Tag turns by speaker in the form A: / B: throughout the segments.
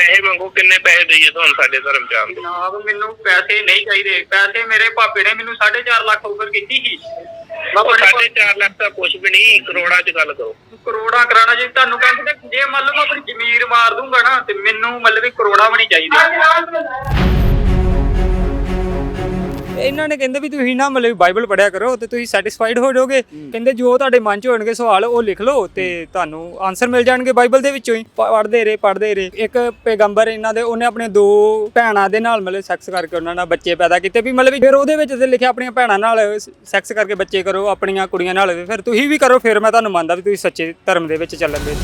A: ਪੈਸੇ ਮੰਗੋ ਕਿੰਨੇ ਪੈਸੇ ਦਈਏ ਤੁਹਾਨੂੰ ਸਾਡੇ ਧਰਮ ਚ ਆਉਣ ਦੇ?
B: ਜਨਾਬ ਮੈਨੂੰ ਪੈਸੇ ਨਹੀਂ ਚਾਹੀਦੇ। ਪੈਸੇ ਮੇਰੇ ਭਾਪੇ ਨੇ ਮੈਨੂੰ 4.5 ਲੱਖ ਆਫਰ ਕੀਤੀ ਸੀ। ਮੈਂ
A: ਉਹ
B: ਆਪਣੇ
A: ਸਾਢੇ ਚਾਰ ਲੱਖ ਤਾਂ ਕੁਝ ਵੀ ਨਹੀਂ ਕਰੋੜਾਂ ਚ ਗੱਲ ਕਰੋ।
B: ਕਰੋੜਾਂ ਕਰਾਣਾ ਜੀ ਤੁਹਾਨੂੰ ਕਹਿੰਦੇ ਤੇ ਜੇ ਮੰਨ ਲਓ ਮੈਂ ਆਪਣੀ ਜ਼ਮੀਰ ਮਾਰ ਦੂੰਗਾ ਨਾ ਤੇ ਮੈਨੂੰ ਮਤਲਬ ਵੀ ਕਰੋੜਾਂ ਵੀ ਨਹੀਂ ਚਾਹੀਦੇ।
C: ਇਹਨਾਂ ਨੇ ਕਹਿੰਦੇ ਵੀ ਤੁਸੀਂ ਨਾ ਮਤਲਬ ਬਾਈਬਲ ਪੜਿਆ ਕਰੋ ਤੇ ਤੁਸੀਂ ਸੈਟੀਸਫਾਈਡ ਹੋ ਜਾਓਗੇ। ਕਹਿੰਦੇ ਜੋ ਤੁਹਾਡੇ ਮਨ 'ਚ ਹੋਣਗੇ ਸਵਾਲ ਉਹ ਲਿਖ ਲਓ ਤੇ ਤੁਹਾਨੂੰ ਆਨਸਰ ਮਿਲ ਜਾਣਗੇ ਬਾਈਬਲ ਦੇ ਵਿੱਚੋਂ ਹੀ। ਪੜ੍ਹਦੇ ਰਹੇ ਪੜ੍ਹਦੇ ਰਹੇ। ਇੱਕ ਪੈਗੰਬਰ ਇਹਨਾਂ ਦੇ ਉਹਨੇ ਆਪਣੇ ਦੋ ਭੈਣਾਂ ਦੇ ਨਾਲ ਮਤਲਬ ਸੈਕਸ ਕਰਕੇ ਉਹਨਾਂ ਨਾਲ ਬੱਚੇ ਪੈਦਾ ਕੀਤੇ ਵੀ ਮਤਲਬ ਫਿਰ ਉਹਦੇ ਵਿੱਚ ਤੇ ਲਿਖਿਆ ਆਪਣੀਆਂ ਭੈਣਾਂ ਨਾਲ ਸੈਕਸ ਕਰਕੇ ਬੱਚੇ ਕਰੋ ਆਪਣੀਆਂ ਕੁੜੀਆਂ ਨਾਲ ਫਿਰ ਤੁਸੀਂ ਵੀ ਕਰੋ ਫਿਰ ਮੈਂ ਤੁਹਾਨੂੰ ਮੰਨਦਾ ਵੀ ਤੁਸੀਂ ਸੱਚੇ ਧਰਮ ਦੇ ਵਿੱਚ ਚੱਲੋਗੇ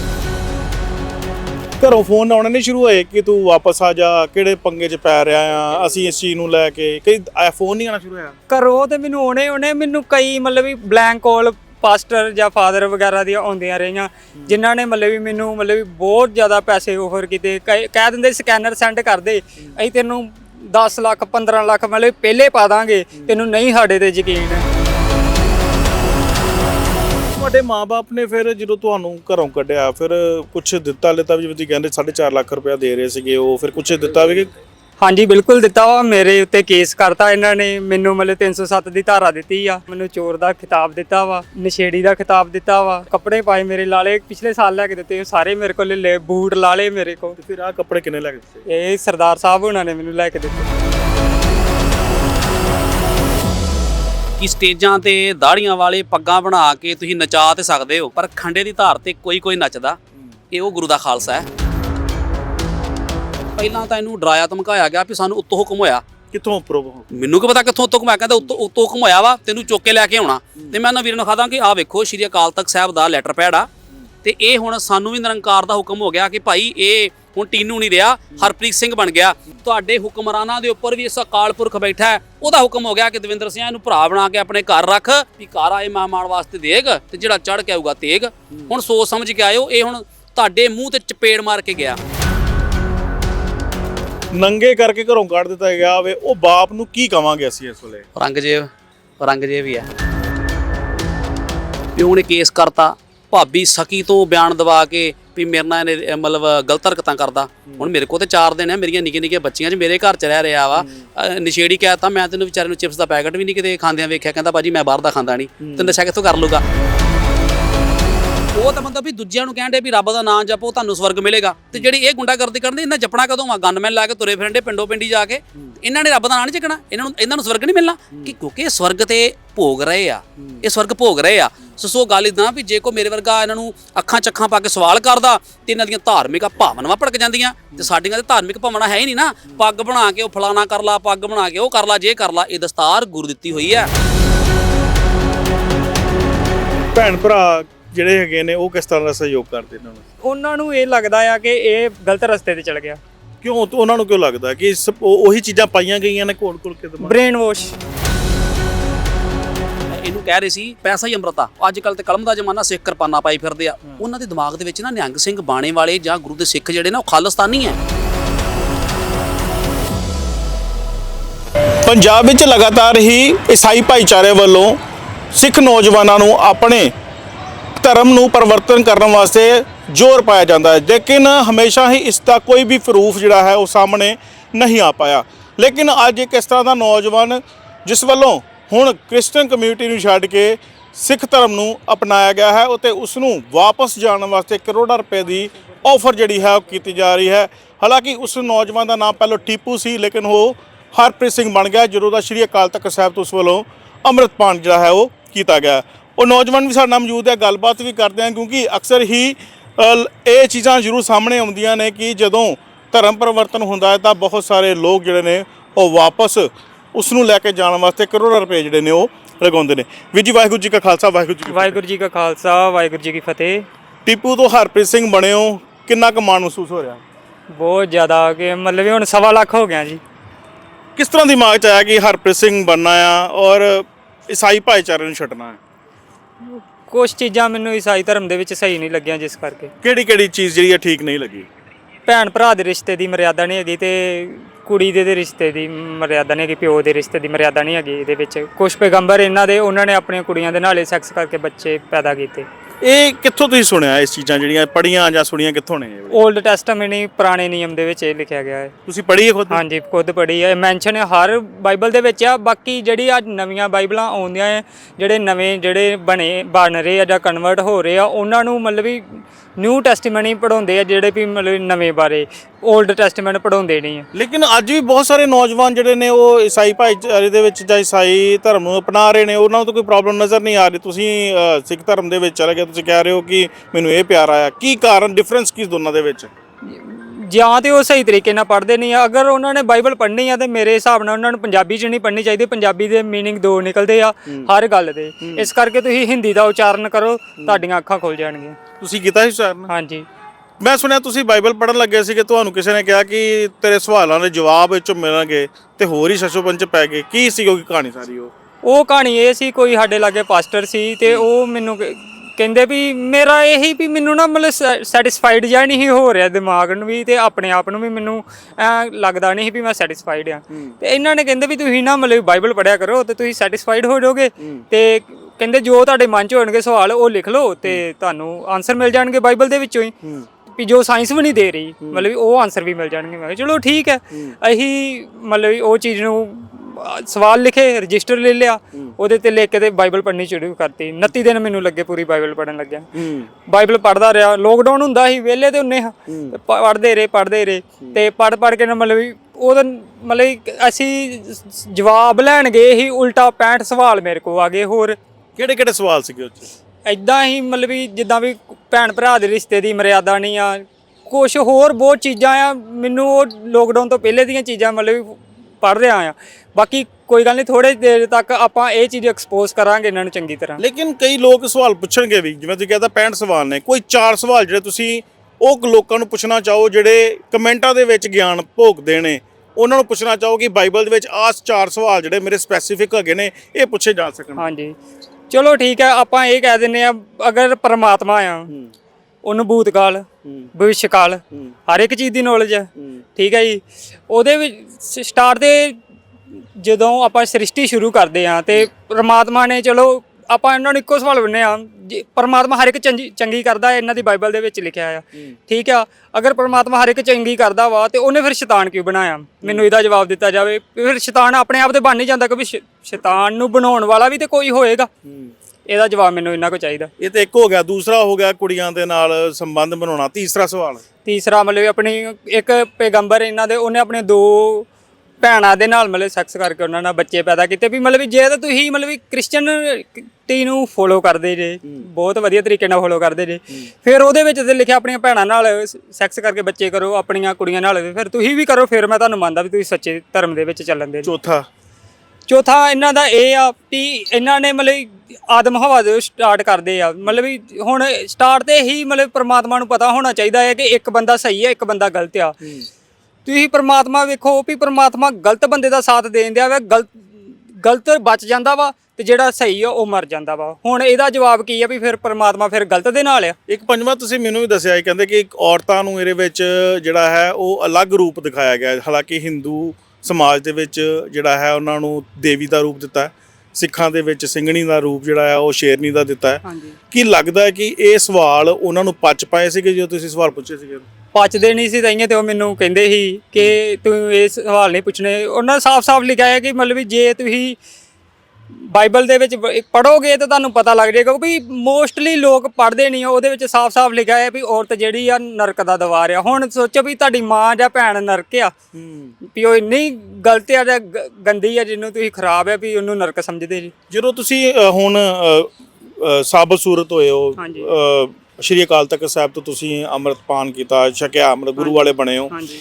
D: ਘਰੋਂ ਫੋਨ ਆਉਣੇ ਨਹੀਂ ਸ਼ੁਰੂ ਹੋਏ ਕਿ ਤੂੰ ਵਾਪਸ ਆ ਜਾ, ਕਿਹੜੇ ਪੰਗੇ 'ਚ ਪੈ ਰਿਹਾ ਆ? ਅਸੀਂ ਇਸ ਚੀਜ਼ ਨੂੰ ਲੈ ਕੇ ਕਈ ਫੋਨ ਨਹੀਂ ਆਣਾ ਸ਼ੁਰੂ ਹੋਇਆ।
C: ਕਰੋ ਤੇ ਮੈਨੂੰ ਆਉਣੇ ਆਉਣੇ, ਮੈਨੂੰ ਕਈ ਮਤਲਬ ਵੀ ਬਲੈਂਕ ਕਾਲ ਪਾਸਟਰ ਜਾਂ ਫਾਦਰ ਵਗੈਰਾ ਦੀਆਂ ਆਉਂਦੀਆਂ ਰਹੀਆਂ, ਜਿਨ੍ਹਾਂ ਨੇ ਮਤਲਬ ਵੀ ਮੈਨੂੰ ਮਤਲਬ ਵੀ ਬਹੁਤ ਜ਼ਿਆਦਾ ਪੈਸੇ ਆਫਰ ਕੀਤੇ। ਕਹਿ ਦਿੰਦੇ ਸਕੈਨਰ ਸੈਂਡ ਕਰ ਦੇ, ਅਸੀਂ ਤੈਨੂੰ 10 ਲੱਖ 15 ਲੱਖ ਮਤਲਬ ਪਹਿਲੇ ਪਾ ਦਾਂਗੇ, ਤੈਨੂੰ ਨਹੀਂ ਸਾਡੇ ਤੇ ਯਕੀਨ। ਹੈ
D: ਤੁਹਾਡੇ ਮਾਪੇ ਨੇ ਫਿਰ ਜਦੋਂ ਤੁਹਾਨੂੰ ਘਰੋਂ ਕੱਢਿਆ ਫਿਰ ਕੁਝ ਦਿੱਤਾ ਲਿੱਤਾ ਵੀ ਜਿਵੇਂ ਤੁਸੀਂ ਕਹਿੰਦੇ 4.5 ਲੱਖ ਰੁਪਇਆ ਦੇ ਰਹੇ ਸੀਗੇ ਉਹ ਫਿਰ ਕੁਝ ਦਿੱਤਾ ਵੀ ਕਿ
C: ਹਾਂਜੀ ਬਿਲਕੁਲ ਦਿੱਤਾ ਵਾ। ਮੇਰੇ ਉੱਤੇ ਕੇਸ ਕਰਤਾ ਇਹਨਾਂ ਨੇ। ਮੈਨੂੰ ਮਤਲਬ 307 ਦੀ ਧਾਰਾ ਦਿੱਤੀ ਆ। ਮੈਨੂੰ ਚੋਰ ਦਾ ਖਿਤਾਬ ਦਿੱਤਾ ਵਾ ਨਸ਼ੇੜੀ ਦਾ ਖਿਤਾਬ ਦਿੱਤਾ ਵਾ। ਕੱਪੜੇ ਪਾਏ ਮੇਰੇ ਲਾਲੇ ਪਿਛਲੇ ਸਾਲ ਲੈ ਕੇ ਦਿੱਤੇ ਉਹ ਸਾਰੇ ਮੇਰੇ ਕੋਲ ਲੈ ਬੂਟ ਲਾਲੇ ਮੇਰੇ ਕੋਲ।
D: ਤੇ ਫਿਰ ਆਹ ਕੱਪੜੇ ਕਿੰਨੇ ਲੈ ਕੇ ਦਿੱਤੇ?
C: ਇਹ ਸਰਦਾਰ ਸਾਹਿਬ ਉਹਨਾਂ ਨੇ ਮੈਨੂੰ ਲੈ ਕੇ ਦਿੱਤੇ।
E: ਕਿ ਸਟੇਜਾਂ ਤੇ ਦਾੜੀਆਂ ਵਾਲੇ ਪੱਗਾਂ ਬਣਾ ਕੇ ਤੁਸੀਂ ਨਚਾ ਤੇ ਸਕਦੇ ਹੋ ਪਰ ਖੰਡੇ ਦੀ ਧਾਰ ਤੇ ਕੋਈ ਕੋਈ ਨੱਚਦਾ ਇਹ ਉਹ ਗੁਰੂ ਦਾ ਖਾਲਸਾ ਹੈ। ਪਹਿਲਾਂ ਤਾਂ ਇਹਨੂੰ ਡਰਾਇਆ ਧਮਕਾਇਆ ਗਿਆ ਵੀ ਸਾਨੂੰ ਉੱਤੋਂ ਹੁਕਮ ਹੋਇਆ।
D: ਕਿੱਥੋਂ ਉੱਪਰੋਂ
E: ਮੈਨੂੰ ਕੀ ਪਤਾ ਕਿੱਥੋਂ ਉੱਤੋਂ ਹੁਕਮ ਆਇਆ ਕਹਿੰਦਾ ਉੱਤੋਂ ਉੱਤੋਂ ਹੁਕਮ ਹੋਇਆ ਵਾ ਤੈਨੂੰ ਚੁੱਕ ਕੇ ਲੈ ਕੇ ਆਉਣਾ। ਤੇ ਮੈਂ ਉਹਨਾਂ ਵੀਰਾਂ ਨੂੰ ਖਾਦਾ ਕਿ ਆਹ ਵੇਖੋ ਸ਼੍ਰੀ ਅਕਾਲ ਤਖਤ ਸਾਹਿਬ ਦਾ ਲੈਟਰ ਪੈਡ ਆ। ਤੇ ਇਹ ਹੁਣ ਸਾਨੂੰ ਵੀ ਨਿਰੰਕਾਰ ਦਾ ਹੁਕਮ ਹੋ ਗਿਆ ਕਿ ਭਾਈ ਇਹ ਹੁਣ ਟੀਨੂ ਨਹੀਂ ਰਿਹਾ ਹਰਪ੍ਰੀਤ ਸਿੰਘ ਬਣ ਗਿਆ। ਤੁਹਾਡੇ ਹੁਕਮਰਾਨਾਂ ਦੇ ਉੱਪਰ ਵੀ ਇਸ ਅਕਾਲ ਪੁਰਖ ਬੈਠਾ ਹੈ। ਉਹਦਾ ਹੁਕਮ ਹੋ ਗਿਆ ਕਿ ਦਵਿੰਦਰ ਸਿੰਘ ਇਹਨੂੰ ਭਰਾ ਬਣਾ ਕੇ ਆਪਣੇ ਘਰ ਰੱਖ ਵੀ ਘਰ ਆਏ ਮਹਿਮਾਨ ਵਾਸਤੇ ਦੇਗ ਤੇ ਜਿਹੜਾ ਚੜ ਕੇ ਆਊਗਾ ਤੇਗ। ਹੁਣ ਸੋਚ ਸਮਝ ਕੇ ਆਇਓ ਇਹ ਹੁਣ ਤੁਹਾਡੇ ਮੂੰਹ ਤੇ ਚਪੇੜ ਮਾਰ ਕੇ ਗਿਆ।
D: ਨੰਗੇ ਕਰਕੇ ਘਰੋਂ ਕੱਢ ਦਿੱਤਾ ਗਿਆ ਵੇ ਉਹ ਬਾਪ ਨੂੰ ਕੀ ਕਵਾਂਗੇ ਅਸੀਂ ਇਸ ਵੇਲੇ?
E: ਰੰਗਜੇਬ ਰੰਗਜੇਬ ਵੀ ਹੈ। ਪਿਓ ਨੇ ਕੇਸ ਕਰਤਾ। ਭਾਬੀ ਸਕੀ ਤੋਂ ਬਿਆਨ ਦਵਾ ਕੇ ਵੀ ਮੇਰੇ ਨਾਲ ਇਹਨੇ ਅਹ ਮਤਲਬ ਗਲਤ ਹਰਕਤਾਂ ਕਰਦਾ। ਹੁਣ ਮੇਰੇ ਕੋਲ ਤੇ 4 ਦਿਨ ਹੈ ਮੇਰੀਆਂ ਨਿੱਕੀਆਂ ਨਿੱਕੀਆਂ ਬੱਚੀਆਂ 'ਚ ਮੇਰੇ ਘਰ 'ਚ ਰਹਿ ਰਿਹਾ ਵਾ। ਅਹ ਨਸ਼ੇੜੀ ਕਹਿਤਾ ਮੈਂ ਤੈਨੂੰ ਵਿਚਾਰੇ ਨੂੰ ਚਿਪਸ ਦਾ ਪੈਕਟ ਵੀ ਨਹੀਂ ਕਿਤੇ ਖਾਂਦਿਆਂ ਵੇਖਿਆ, ਕਹਿੰਦਾ ਭਾਜੀ ਮੈਂ ਬਾਹਰ ਦਾ ਖਾਂਦਾ ਨਹੀਂ ਤੇ ਨਸ਼ਾ ਕਿੱਥੋਂ ਕਰ ਲੂਗਾ ਉਹ ਤਾਂ ਮਤਲਬ ਵੀ ਦੂਜਿਆਂ ਨੂੰ ਕਹਿੰਦੇ ਵੀ ਰੱਬ ਦਾ ਨਾਮ ਜਪੋ ਤੁਹਾਨੂੰ ਸਵਰਗ ਮਿਲੇਗਾ। ਤੇ ਜਿਹੜੀ ਇਹ ਗੁੰਡਾਗਰਦੀ ਕਰਦੇ ਇਹਨਾਂ ਜਪਣਾ ਕਦੋਂ ਆ ਗਨਮੈਨ ਲਾ ਕੇ ਤੁਰੇ ਫਿਰਦੇ ਪਿੰਡੋਂ ਪਿੰਡੀ ਜਾ ਕੇ। ਇਹਨਾਂ ਨੇ ਰੱਬ ਦਾ ਨਾਮ ਨਹੀਂ ਚੱਕਣਾ ਇਹਨਾਂ ਨੂੰ ਇਹਨਾਂ ਨੂੰ ਸਵਰਗ ਨਹੀਂ ਮਿਲਣਾ। ਕਿ ਕਿਉਂਕਿ ਇਹ ਸਵਰਗ ਤੇ ਭੋਗ ਰਹੇ ਆ। ਇਹ ਸਵਰਗ ਭੋਗ ਰਹੇ ਆ। ਸੋ ਸੋ ਗੱਲ ਇਦਾਂ ਵੀ ਜੇ ਕੋ ਮੇਰੇ ਵਰਗਾ ਇਹਨਾਂ ਨੂੰ ਅੱਖਾਂ ਚੱਖਾਂ ਪਾ ਕੇ ਸਵਾਲ ਕਰਦਾ ਤੇ ਇਹਨਾਂ ਦੀਆਂ ਧਾਰਮਿਕ ਭਾਵਨਾਵਾਂ ਭੜਕ ਜਾਂਦੀਆਂ ਤੇ ਸਾਡੀਆਂ ਤੇ ਧਾਰਮਿਕ ਭਾਵਨਾ ਹੈ ਹੀ ਨਹੀਂ ਨਾ। ਪੱਗ ਬਣਾ ਕੇ ਉਹ ਫਲਾਣਾ ਕਰ ਲਾ ਪੱਗ ਬਣਾ ਕੇ ਉਹ ਕਰ ਲਾ ਜੇ ਕਰ ਲਾ ਇਹ ਦਸਤਾਰ ਗੁਰੂ ਦਿੱਤੀ ਹੋਈ ਹੈ।
D: ਭੈਣ ਭਰਾ ਜਿਹੜੇ ਹੈਗੇ ਨੇ ਉਹ ਕਿਸ ਤਰ੍ਹਾਂ ਦਾ ਸਹਿਯੋਗ ਕਰਦੇ ਇਹਨਾਂ ਨੂੰ?
C: ਉਹਨਾਂ ਨੂੰ ਇਹ ਲੱਗਦਾ ਆ ਕਿ ਇਹ ਗਲਤ ਰਸਤੇ ਤੇ ਚਲ ਗਿਆ।
D: ਕਿਉਂ? ਤੇ ਉਹਨਾਂ ਨੂੰ ਕਿਉਂ ਲੱਗਦਾ? ਕਿ ਉਹ- ਉਹੀ ਚੀਜ਼ਾਂ ਪਾਈਆਂ ਗਈਆਂ ਨੇ ਕੋਲ ਕੋਲ ਕੇ ਦਿਮਾਗ
C: ਬ੍ਰੇਨ ਵਾਸ਼
E: ਇਹਨੂੰ ਕਹਿ ਰਹੇ ਸੀ ਪੈਸਾ ਹੀ ਅੰਮ੍ਰਿਤਾ। ਅੱਜ ਕੱਲ ਤੇ ਕਲਮ ਦਾ ਜ਼ਮਾਨਾ ਸਿੱਖ ਕਿਰਪਾਨਾਂ ਪਾਈ ਫਿਰਦੇ ਆ। ਉਹਨਾਂ ਦੇ ਦਿਮਾਗ ਦੇ ਵਿੱਚ ਨਾ ਨਿਹੰਗ ਸਿੰਘ ਬਾਣੇ ਵਾਲੇ ਜਾਂ ਗੁਰੂ ਦੇ ਸਿੱਖ ਜਿਹੜੇ ਨਾ ਉਹ ਖਾਲਿਸਤਾਨੀ ਹੈ
D: ਪੰਜਾਬ ਵਿੱਚ ਲਗਾਤਾਰ ਹੀ ਈਸਾਈ ਭਾਈਚਾਰੇ ਵੱਲੋਂ ਸਿੱਖ ਨੌਜਵਾਨਾਂ ਨੂੰ ਆਪਣੇ ਧਰਮ ਨੂੰ ਪਰਿਵਰਤਨ ਕਰਨ ਵਾਸਤੇ ਜ਼ੋਰ ਪਾਇਆ ਜਾਂਦਾ ਹੈ। ਲੇਕਿਨ ਹਮੇਸ਼ਾ ਹੀ ਇਸ ਦਾ ਕੋਈ ਵੀ ਪ੍ਰੂਫ ਜਿਹੜਾ ਹੈ ਉਹ ਸਾਹਮਣੇ ਨਹੀਂ ਆ ਪਾਇਆ। ਲੇਕਿਨ ਅੱਜ ਇੱਕ ਇਸ ਤਰ੍ਹਾਂ ਦਾ ਨੌਜਵਾਨ ਜਿਸ ਵੱਲੋਂ ਹੁਣ ਕ੍ਰਿਸਚੀਅਨ ਕਮਿਊਨਿਟੀ ਨੂੰ ਛੱਡ ਕੇ ਸਿੱਖ ਧਰਮ ਨੂੰ ਅਪਣਾਇਆ ਗਿਆ ਹੈ ਅਤੇ ਉਸ ਨੂੰ ਵਾਪਸ ਜਾਣ ਵਾਸਤੇ ਕਰੋੜਾਂ ਰੁਪਏ ਦੀ ਆਫਰ ਜਿਹੜੀ ਹੈ ਉਹ ਕੀਤੀ ਜਾ ਰਹੀ ਹੈ। ਹਾਲਾਂਕਿ ਉਸ ਨੌਜਵਾਨ ਦਾ ਨਾਮ ਪਹਿਲਾਂ ਟੀਪੂ ਸੀ, ਲੇਕਿਨ ਉਹ ਹਰਪ੍ਰੀਤ ਸਿੰਘ ਬਣ ਗਿਆ ਜਦੋਂ ਦਾ ਸ਼੍ਰੀ ਅਕਾਲ ਤਖਤ ਸਾਹਿਬ ਤੋਂ ਉਸ ਵੱਲੋਂ ਅੰਮ੍ਰਿਤਪਾਨ ਜਿਹੜਾ ਹੈ ਉਹ ਕੀਤਾ ਗਿਆ। ਉਹ ਨੌਜਵਾਨ ਵੀ ਸਾਡੇ ਨਾਲ ਮੌਜੂਦ ਹੈ ਗੱਲਬਾਤ ਵੀ ਕਰਦੇ ਹਾਂ ਕਿਉਂਕਿ ਅਕਸਰ ਹੀ ਇਹ ਚੀਜ਼ਾਂ ਜ਼ਰੂਰ ਸਾਹਮਣੇ ਆਉਂਦੀਆਂ ਨੇ ਕਿ ਜਦੋਂ ਧਰਮ ਪਰਿਵਰਤਨ ਹੁੰਦਾ ਹੈ ਤਾਂ ਬਹੁਤ ਸਾਰੇ ਲੋਕ ਜਿਹੜੇ ਨੇ ਉਹ ਵਾਪਸ ਉਸ ਨੂੰ ਲੈ ਕੇ ਜਾਣ ਵਾਸਤੇ ਕਰੋੜਾਂ ਰੁਪਏ ਜਿਹੜੇ ਨੇ ਉਹ ਲਗਾਉਂਦੇ ਨੇ। ਵੀਰ ਜੀ ਵਾਹਿਗੁਰੂ ਜੀ ਕਾ ਖਾਲਸਾ ਵਾਹਿਗੁਰੂ ਜੀ ਕੀ
C: ਵਾਹਿਗੁਰੂ ਜੀ ਕਾ ਖਾਲਸਾ ਵਾਹਿਗੁਰੂ ਜੀ ਕੀ ਫਤਿਹ।
D: ਟੀਪੂ ਤੋਂ ਹਰਪ੍ਰੀਤ ਸਿੰਘ ਬਣੇ ਹੋ ਕਿੰਨਾ ਕੁ ਮਾਣ ਮਹਿਸੂਸ ਹੋ ਰਿਹਾ?
C: ਬਹੁਤ ਜ਼ਿਆਦਾ ਕਿ ਮਤਲਬ ਹੁਣ ਸਵਾ ਲੱਖ ਹੋ ਗਿਆ ਜੀ।
D: ਕਿਸ ਤਰ੍ਹਾਂ ਦਿਮਾਗ 'ਚ ਆਇਆ ਕਿ ਹਰਪ੍ਰੀਤ ਸਿੰਘ ਬਣਨਾ ਆ ਔਰ ਈਸਾਈ ਭਾਈਚਾਰੇ ਨੂੰ ਛੱਡਣਾ ਹੈ
C: ਕੁਝ ਚੀਜ਼ਾਂ ਮੈਨੂੰ ਈਸਾਈ ਧਰਮ ਦੇ ਵਿੱਚ ਸਹੀ ਨਹੀਂ ਲੱਗੀਆਂ ਜਿਸ ਕਰਕੇ।
D: ਕਿਹੜੀ ਕਿਹੜੀ ਚੀਜ਼ ਜਿਹੜੀ ਹੈ ਠੀਕ ਨਹੀਂ ਲੱਗੀ?
C: ਭੈਣ ਭਰਾ ਦੇ ਰਿਸ਼ਤੇ ਦੀ ਮਰਿਆਦਾ ਨਹੀਂ ਹੈਗੀ ਤੇ ਕੁੜੀ ਦੇ ਦੇ ਰਿਸ਼ਤੇ ਦੀ ਮਰਿਆਦਾ ਨਹੀਂ ਹੈਗੀ ਪਿਓ ਦੇ ਰਿਸ਼ਤੇ ਦੀ ਮਰਿਆਦਾ ਨਹੀਂ ਹੈਗੀ ਇਹਦੇ ਵਿੱਚ। ਕੁਝ ਪੈਗੰਬਰ ਇਹਨਾਂ ਦੇ ਉਹਨਾਂ ਨੇ ਆਪਣੀਆਂ ਕੁੜੀਆਂ ਦੇ ਨਾਲ ਹੀ ਸੈਕਸ ਕਰਕੇ ਬੱਚੇ ਪੈਦਾ ਕੀਤੇ।
D: ਇਹ ਕਿੱਥੋਂ ਤੁਸੀਂ ਸੁਣਿਆ ਇਸ ਚੀਜ਼ਾਂ ਜਿਹੜੀਆਂ ਪੜੀਆਂ ਜਾਂ ਸੁਣੀਆਂ ਕਿੱਥੋਂ ਨੇ ਇਹ?
C: 올ਡ ਟੈਸਟਾਮੈਂਟ ਹੀ ਪੁਰਾਣੇ ਨਿਯਮ ਦੇ ਵਿੱਚ ਇਹ ਲਿਖਿਆ ਗਿਆ ਹੈ।
D: ਤੁਸੀਂ ਪੜ੍ਹੀ ਹੈ ਖੁਦ?
C: ਹਾਂਜੀ ਖੁਦ ਪੜ੍ਹੀ ਹੈ। ਮੈਂਸ਼ਨ ਹਰ ਬਾਈਬਲ ਦੇ ਵਿੱਚ ਆ ਬਾਕੀ ਜਿਹੜੀ ਅੱਜ ਨਵੀਆਂ ਬਾਈਬਲਾਂ ਆਉਂਦੀਆਂ ਹੈ ਜਿਹੜੇ ਨਵੇਂ ਜਿਹੜੇ ਬਣੇ ਬਣ ਰਹੇ ਆ ਜਾਂ ਕਨਵਰਟ ਹੋ ਰਹੇ ਆ ਉਹਨਾਂ ਨੂੰ ਮਤਲਬ ਵੀ ਨਿਊ ਟੈਸਟੀਮਨੀ ਪੜਾਉਂਦੇ ਆ ਜਿਹੜੇ ਵੀ ਮਤਲਬ ਨਵੇਂ ਬਾਰੇ 올ਡ ਟੈਸਟੀਮੈਂਟ ਪੜਾਉਂਦੇ ਨਹੀਂ ਆ
D: ਲੇਕਿਨ ਅੱਜ ਵੀ ਬਹੁਤ ਸਾਰੇ ਨੌਜਵਾਨ ਜਿਹੜੇ ਨੇ ਉਹ ਈਸਾਈ ਭਾਈਚਾਰੇ ਦੇ ਵਿੱਚ ਜਾਂ ਈਸਾਈ ਧਰਮ ਨੂੰ ਅਪਣਾ ਰਹੇ ਨੇ ਉਹਨਾਂ ਨੂੰ ਤਾਂ ਕੋਈ ਪ੍ਰੋਬਲਮ ਨਜ਼ਰ ਨਹੀਂ ਆ ਰਹੀ। ਤੁਸੀਂ ਅ, ਸਿੱਖ ਧਰਮ ਦੇ ਵਿੱਚ ਚਲੇ ਗਏ ਤੁਸੀਂ ਕਹਿ ਰਹੇ ਹੋ ਕਿ ਮੈਨੂੰ ਇਹ ਪਿਆਰ ਆਇਆ। ਕੀ ਕਾਰਨ ਡਿਫਰੈਂਸ ਕੀ ਦੋਨਾਂ ਦੇ ਵਿੱਚ?
C: ਜਾਂ ਤੇ ਉਹ ਸਹੀ ਤਰੀਕੇ ਨਾਲ ਪੜ੍ਹਦੇ ਨਹੀਂ ਆ। ਅਗਰ ਉਹਨਾਂ ਨੇ ਬਾਈਬਲ ਪੜ੍ਹਨੀ ਆ ਤੇ ਮੇਰੇ ਹਿਸਾਬ ਨਾਲ ਉਹਨਾਂ ਨੂੰ ਪੰਜਾਬੀ 'ਚ ਨਹੀਂ ਪੜ੍ਹਨੀ ਚਾਹੀਦੀ। ਪੰਜਾਬੀ ਦੇ ਮੀਨਿੰਗ ਦੋ ਨਿਕਲਦੇ ਆ ਹਰ ਗੱਲ ਦੇ। ਇਸ ਕਰਕੇ ਤੁਸੀਂ ਹਿੰਦੀ ਦਾ ਉਚਾਰਨ ਕਰੋ ਤੁਹਾਡੀਆਂ ਅੱਖਾਂ ਖੁੱਲ ਜਾਣਗੀਆਂ।
D: ਤੁਸੀਂ ਕੀਤਾ ਸੀ ਉਚਾਰਨ?
C: ਹਾਂਜੀ।
D: ਮੈਂ ਸੁਣਿਆ ਤੁਸੀਂ ਬਾਈਬਲ ਪੜ੍ਹਨ ਲੱਗੇ ਸੀ ਕਿ ਤੁਹਾਨੂੰ ਕਿਸੇ ਨੇ ਕਿਹਾ ਕਿ ਤੇਰੇ ਸਵਾਲਾਂ ਦੇ ਜਵਾਬ ਚ ਮਿਲਣਗੇ ਤੇ ਹੋਰ ਹੀ ਸਸ਼ੋਪੰਚ ਪੈ ਗਏ। ਕੀ ਸੀ ਉਹ ਕਹਾਣੀ ਸਾਰੀ ਉਹ?
C: ਉਹ ਕਹਾਣੀ ਇਹ ਸੀ ਕੋਈ ਸਾਡੇ ਲਾਗੇ ਪਾਸਟਰ ਸੀ ਤੇ ਉਹ ਮੈਨੂੰ ਕਹਿੰਦੇ ਵੀ ਮੇਰਾ ਇਹੀ ਵੀ ਮੈਨੂੰ ਨਾ ਮਤਲਬ ਸੈਟੀਸਫਾਈਡ ਜਾਂ ਨਹੀਂ ਹੋ ਰਿਹਾ ਦਿਮਾਗ ਨੂੰ ਵੀ ਤੇ ਆਪਣੇ ਆਪ ਨੂੰ ਵੀ ਮੈਨੂੰ ਐ ਲੱਗਦਾ ਨਹੀਂ ਵੀ ਮੈਂ ਸੈਟੀਸਫਾਈਡ ਆ ਤੇ ਇਹਨਾਂ ਨੇ ਕਹਿੰਦੇ ਵੀ ਤੁਸੀਂ ਨਾ ਮਤਲਬ ਬਾਈਬਲ ਪੜਿਆ ਕਰੋ ਤੇ ਤੁਸੀਂ ਸੈਟੀਸਫਾਈਡ ਹੋ ਜਾਓਗੇ। ਤੇ ਕਹਿੰਦੇ ਜੋ ਤੁਹਾਡੇ ਮਨ 'ਚ ਹੋਣਗੇ ਸਵਾਲ ਉਹ ਲਿਖ ਲਓ ਤੇ ਤੁਹਾਨੂੰ ਆਨਸਰ ਮਿਲ ਜਾਣਗੇ ਬਾਈਬਲ ਦੇ ਵਿੱਚੋਂ ਹੀ। ਵੀ ਜੋ ਸਾਇੰਸ ਵੀ ਨਹੀਂ ਦੇ ਰਹੀ ਮਤਲਬ ਉਹ ਆਨਸਰ ਵੀ ਮਿਲ ਜਾਣਗੇ। ਮੈਂ ਕਿਹਾ ਚਲੋ ਠੀਕ ਹੈ। ਅਸੀਂ ਮਤਲਬ ਉਹ ਚੀਜ਼ ਨੂੰ ਸਵਾਲ ਲਿਖੇ ਰਜਿਸਟਰ ਲੈ ਲਿਆ ਉਹਦੇ ਤੇ ਲਿਖ ਕੇ ਤੇ ਬਾਈਬਲ ਪੜ੍ਹਨੀ ਸ਼ੁਰੂ ਕਰਤੀ। 29 ਦਿਨ ਮੈਨੂੰ ਲੱਗੇ ਪੂਰੀ ਬਾਈਬਲ ਪੜ੍ਹਨ ਲੱਗਿਆ। ਬਾਈਬਲ ਪੜ੍ਹਦਾ ਰਿਹਾ ਲੋਕਡਾਊਨ ਹੁੰਦਾ ਸੀ ਵਿਹਲੇ ਤੇ ਹੁੰਨੇ ਹਾਂ। ਤੇ ਪੜ੍ਹਦੇ ਰਹੇ ਪੜ੍ਹਦੇ ਰਹੇ। ਤੇ ਪੜ੍ਹ ਪੜ੍ਹ ਕੇ ਨਾ ਮਤਲਬ ਉਹਦਾ ਮਤਲਬ ਅਸੀਂ ਸ- ਜਵਾਬ ਲੈਣ ਗਏ ਹੀ ਉਲਟਾ 65 ਸਵਾਲ ਮੇਰੇ ਕੋਲ ਆ ਗਏ ਹੋਰ।
D: ਕਿਹੜੇ ਕਿਹੜੇ ਸਵਾਲ ਸੀਗੇ ਉਹ 'ਚ?
C: ਇਦਾਂ ਹੀ ਮਤਲਬ ਵੀ ਜਿੱਦਾਂ ਵੀ ਭੈਣ ਭਰਾ ਦੇ ਰਿਸ਼ਤੇ ਦੀ ਮਰਿਆਦਾ ਨਹੀਂ ਆ ਕੁਝ ਹੋਰ ਬਹੁਤ ਚੀਜ਼ਾਂ ਆ ਮੈਨੂੰ ਉਹ ਲੋਕਡਾਊਨ ਤੋਂ ਪਹਿਲੇ ਦੀਆਂ ਚੀਜ਼ਾਂ ਮਤਲਬ ਪੜ ਰਿਹਾ ਆ ਬਾਕੀ ਕੋਈ ਗੱਲ ਨਹੀਂ ਥੋੜੇ ਦੇਰ ਤੱਕ ਆਪਾਂ ਇਹ ਚੀਜ਼ ਐਕਸਪੋਜ਼ ਕਰਾਂਗੇ ਇਹਨਾਂ ਨੂੰ ਚੰਗੀ ਤਰ੍ਹਾਂ।
D: ਲੇਕਿਨ ਕਈ ਲੋਕ ਸਵਾਲ ਪੁੱਛਣਗੇ ਵੀ ਜਿਵੇਂ ਤੁਸੀਂ ਕਹਿੰਦਾ 65 ਸਵਾਲ ਨੇ ਕੋਈ ਚਾਰ ਸਵਾਲ ਜਿਹੜੇ ਤੁਸੀਂ ਉਹ ਲੋਕਾਂ ਨੂੰ ਪੁੱਛਣਾ ਚਾਹੋ ਜਿਹੜੇ ਕਮੈਂਟਾਂ ਦੇ ਵਿੱਚ ਗਿਆਨ ਭੋਗਦੇ ਨੇ ਉਹਨਾਂ ਨੂੰ ਪੁੱਛਣਾ ਚਾਹੋ ਕਿ ਬਾਈਬਲ ਦੇ ਵਿੱਚ ਆਹ ਚਾਰ ਸਵਾਲ ਜਿਹੜੇ ਮੇਰੇ ਸਪੈਸੀਫਿਕ ਹੈਗੇ ਨੇ ਇਹ ਪੁੱਛੇ ਜਾ ਸਕਣ।
C: ਹਾਂਜੀ। ਚਲੋ ਠੀਕ ਹੈ ਆਪਾਂ ਇਹ ਕਹਿ ਦਿੰਨੇ ਆ ਅਗਰ ਪਰਮਾਤਮਾ ਆ ਉਹਨੂੰ ਭੂਤਕਾਲ ਭਵਿੱਖਕਾਲ ਹਰ ਇੱਕ ਚੀਜ਼ ਦੀ ਨੌਲੇਜ ਹੈ। ਠੀਕ ਹੈ ਜੀ? ਉਹਦੇ ਵਿੱਚ ਸਟਾਰਟ ਦੇ ਜਦੋਂ ਆਪਾਂ ਸ੍ਰਿਸ਼ਟੀ ਸ਼ੁਰੂ ਕਰਦੇ ਆ ਤੇ ਪਰਮਾਤਮਾ ਨੇ ਚਲੋ ਆਪਾਂ ਇਹਨਾਂ ਨੂੰ ਇੱਕੋ ਸਵਾਲ ਬੰਨੇ ਆ ਪਰਮਾਤਮਾ ਹਰ ਇੱਕ ਚੰਗੀ ਕਰਦਾ ਹੈ ਇਹਨਾਂ ਦੀ ਬਾਈਬਲ ਦੇ ਵਿੱਚ ਲਿਖਿਆ ਆ। ਠੀਕ ਆ? ਅਗਰ ਪਰਮਾਤਮਾ ਹਰ ਇੱਕ ਚੰਗੀ ਕਰਦਾ ਵਾ ਤੇ ਉਹਨੇ ਫਿਰ ਸ਼ੈਤਾਨ ਕਿਉਂ ਬਣਾਇਆ? ਮੈਨੂੰ ਇਹਦਾ ਜਵਾਬ ਦਿੱਤਾ ਜਾਵੇ। ਫਿਰ ਸ਼ੈਤਾਨ ਆਪਣੇ ਆਪ ਤੇ ਬਣ ਨਹੀਂ ਜਾਂਦਾ ਕਿਉਂਕਿ ਸ਼ੈਤਾਨ ਨੂੰ ਬਣਾਉਣ ਵਾਲਾ ਵੀ ਤੇ ਕੋਈ ਹੋਏਗਾ। ਇਹਦਾ ਜਵਾਬ ਮੈਨੂੰ ਇੰਨਾ ਕੋ ਚਾਹੀਦਾ।
D: ਇਹ ਤੇ ਇੱਕ ਹੋ ਗਿਆ ਦੂਸਰਾ ਹੋ ਗਿਆ ਕੁੜੀਆਂ ਦੇ ਨਾਲ ਸੰਬੰਧ ਬਣਾਉਣਾ ਤੀਸਰਾ ਸਵਾਲ।
C: ਤੀਸਰਾ ਮਤਲਬ ਆਪਣੀ ਇੱਕ ਪੈਗੰਬਰ ਇਹਨਾਂ ਦੇ ਉਹਨੇ ਆਪਣੇ ਦੋ ਭੈਣਾਂ ਦੇ ਨਾਲ ਮਤਲਬ ਸੈਕਸ ਕਰਕੇ ਉਹਨਾਂ ਨਾਲ ਬੱਚੇ ਪੈਦਾ ਕੀਤੇ ਵੀ ਮਤਲਬ ਜੇ ਤਾਂ ਤੁਸੀਂ ਮਤਲਬ ਵੀ ਕ੍ਰਿਸਚੀਅਨਟੀ ਨੂੰ ਫੋਲੋ ਕਰਦੇ ਜੇ ਬਹੁਤ ਵਧੀਆ ਤਰੀਕੇ ਨਾਲ ਫੋਲੋ ਕਰਦੇ ਜੇ ਫਿਰ ਉਹਦੇ ਵਿੱਚ ਤੇ ਲਿਖਿਆ ਆਪਣੀਆਂ ਭੈਣਾਂ ਨਾਲ ਸੈਕਸ ਕਰਕੇ ਬੱਚੇ ਕਰੋ ਆਪਣੀਆਂ ਕੁੜੀਆਂ ਨਾਲ ਵੀ ਫਿਰ ਤੁਸੀਂ ਵੀ ਕਰੋ ਫਿਰ ਮੈਂ ਤੁਹਾਨੂੰ ਮੰਨਦਾ ਵੀ ਤੁਸੀਂ ਸੱਚੇ ਧਰਮ ਦੇ ਵਿੱਚ ਚੱਲਣ ਦੇ।
D: ਚੌਥਾ।
C: ਚੌਥਾ ਇਹਨਾਂ ਦਾ ਇਹ ਆ ਵੀ ਇਹਨਾਂ ਨੇ ਮਤਲਬ ਆਦਮ ਹਵਾ ਦੇ ਸਟਾਰਟ ਕਰਦੇ ਆ। ਮਤਲਬ ਵੀ ਹੁਣ ਸਟਾਰਟ ਤੇ ਹੀ ਮਤਲਬ ਪ੍ਰਮਾਤਮਾ ਨੂੰ ਪਤਾ ਹੋਣਾ ਚਾਹੀਦਾ ਹੈ ਕਿ ਇੱਕ ਬੰਦਾ ਸਹੀ ਹੈ ਇੱਕ ਬੰਦਾ ਗਲਤ ਆ। ਤੁਸੀਂ ਪ੍ਰਮਾਤਮਾ ਵੇਖੋ ਵੀ ਪ੍ਰਮਾਤਮਾ ਗਲਤ ਬੰਦੇ ਦਾ ਸਾਥ ਦੇਣ ਦਿਆ ਵਾ ਗਲਤ ਗਲਤ ਬਚ ਜਾਂਦਾ ਵਾ ਤੇ ਜਿਹੜਾ ਸਹੀ ਆ ਉਹ ਮਰ ਜਾਂਦਾ ਵਾ। ਹੁਣ ਇਹਦਾ ਜਵਾਬ ਕੀ ਆ ਵੀ ਫਿਰ ਪ੍ਰਮਾਤਮਾ ਫਿਰ ਗਲਤ ਦੇ ਨਾਲ ਆ?
D: ਇੱਕ ਪੰਜਵਾਂ ਤੁਸੀਂ ਮੈਨੂੰ ਵੀ ਦੱਸਿਆ ਸੀ ਕਹਿੰਦੇ ਕਿ ਇੱਕ ਔਰਤਾਂ ਨੂੰ ਇਹਦੇ ਵਿੱਚ ਜਿਹੜਾ ਹੈ ਉਹ ਅਲੱਗ ਰੂਪ ਦਿਖਾਇਆ ਗਿਆ। ਹਾਲਾਂਕਿ ਹਿੰਦੂ ਸਮਾਜ ਦੇ ਵਿੱਚ ਜਿਹੜਾ ਹੈ ਉਹਨਾਂ ਨੂੰ ਦੇਵੀ ਦਾ ਰੂਪ ਦਿੱਤਾ ਹੈ। ਸਿੱਖਾਂ ਦੇ ਵਿੱਚ ਸਿੰਘਣੀ ਦਾ ਰੂਪ ਜਿਹੜਾ ਹੈ ਉਹ ਸ਼ੇਰਨੀ ਦਾ ਦਿੱਤਾ ਹੈ।
C: ਹਾਂਜੀ।
D: ਕੀ ਲੱਗਦਾ ਹੈ ਕਿ ਇਹ ਸਵਾਲ ਉਹਨਾਂ ਨੂੰ ਪਚ ਪਾਏ ਸੀਗੇ ਜਦੋਂ ਤੁਸੀਂ ਸਵਾਲ ਪੁੱਛੇ ਸੀਗੇ
C: ਪਚਦੇ ਨਹੀਂ ਸੀ ਤਾਈਆਂ ਤੇ ਉਹ ਮੈਨੂੰ ਕਹਿੰਦੇ ਸੀ ਕਿ ਤੂੰ ਇਹ ਸਵਾਲ ਨਹੀਂ ਪੁੱਛਣੇ। ਉਹਨਾਂ ਸਾਫ਼-ਸਾਫ਼ ਲਿਖਿਆ ਹੈ ਕਿ ਮਤਲਬ ਜੇ ਤੁਸੀਂ ਬਾਈਬਲ ਦੇ ਵਿੱਚ ਪੜੋਗੇ ਤਾਂ ਤੁਹਾਨੂੰ ਪਤਾ ਲੱਗ ਜਾਏਗਾ ਵੀ ਮੋਸਟਲੀ ਲੋਕ ਪੜ੍ਹਦੇ ਨਹੀਂ ਉਹਦੇ ਵਿੱਚ ਸਾਫ਼-ਸਾਫ਼ ਲਿਖਿਆ ਹੈ ਵੀ ਔਰਤ ਜਿਹੜੀ ਆ ਨਰਕ ਦਾ ਦਵਾਰ ਆ। ਹੁਣ ਸੋਚੋ ਵੀ ਤੁਹਾਡੀ ਮਾਂ ਜਾਂ ਭੈਣ ਨਰਕ ਆ ਵੀ ਉਹ ਇੰਨੀ ਗਲਤ ਆ ਜਾਂ ਗੰਦੀ ਆ ਜਿਹਨੂੰ ਤੁਸੀਂ ਖਰਾਬ ਆ ਵੀ ਉਹਨੂੰ ਨਰਕ ਸਮਝਦੇ ਜੀ।
D: ਜਦੋਂ ਤੁਸੀਂ ਹੁਣ ਸਾਬਤ ਸੂਰਤ ਹੋਏ ਹੋ ਸ਼੍ਰੀ ਅਕਾਲ ਤਖਤ ਸਾਹਿਬ ਤੋਂ ਤੁਸੀਂ ਅੰਮ੍ਰਿਤਪਾਨ ਕੀਤਾ ਛਕਿਆ ਅੰਮ੍ਰਿਤ ਗੁਰੂ ਵਾਲੇ ਬਣੇ ਹੋ।
C: ਹਾਂਜੀ।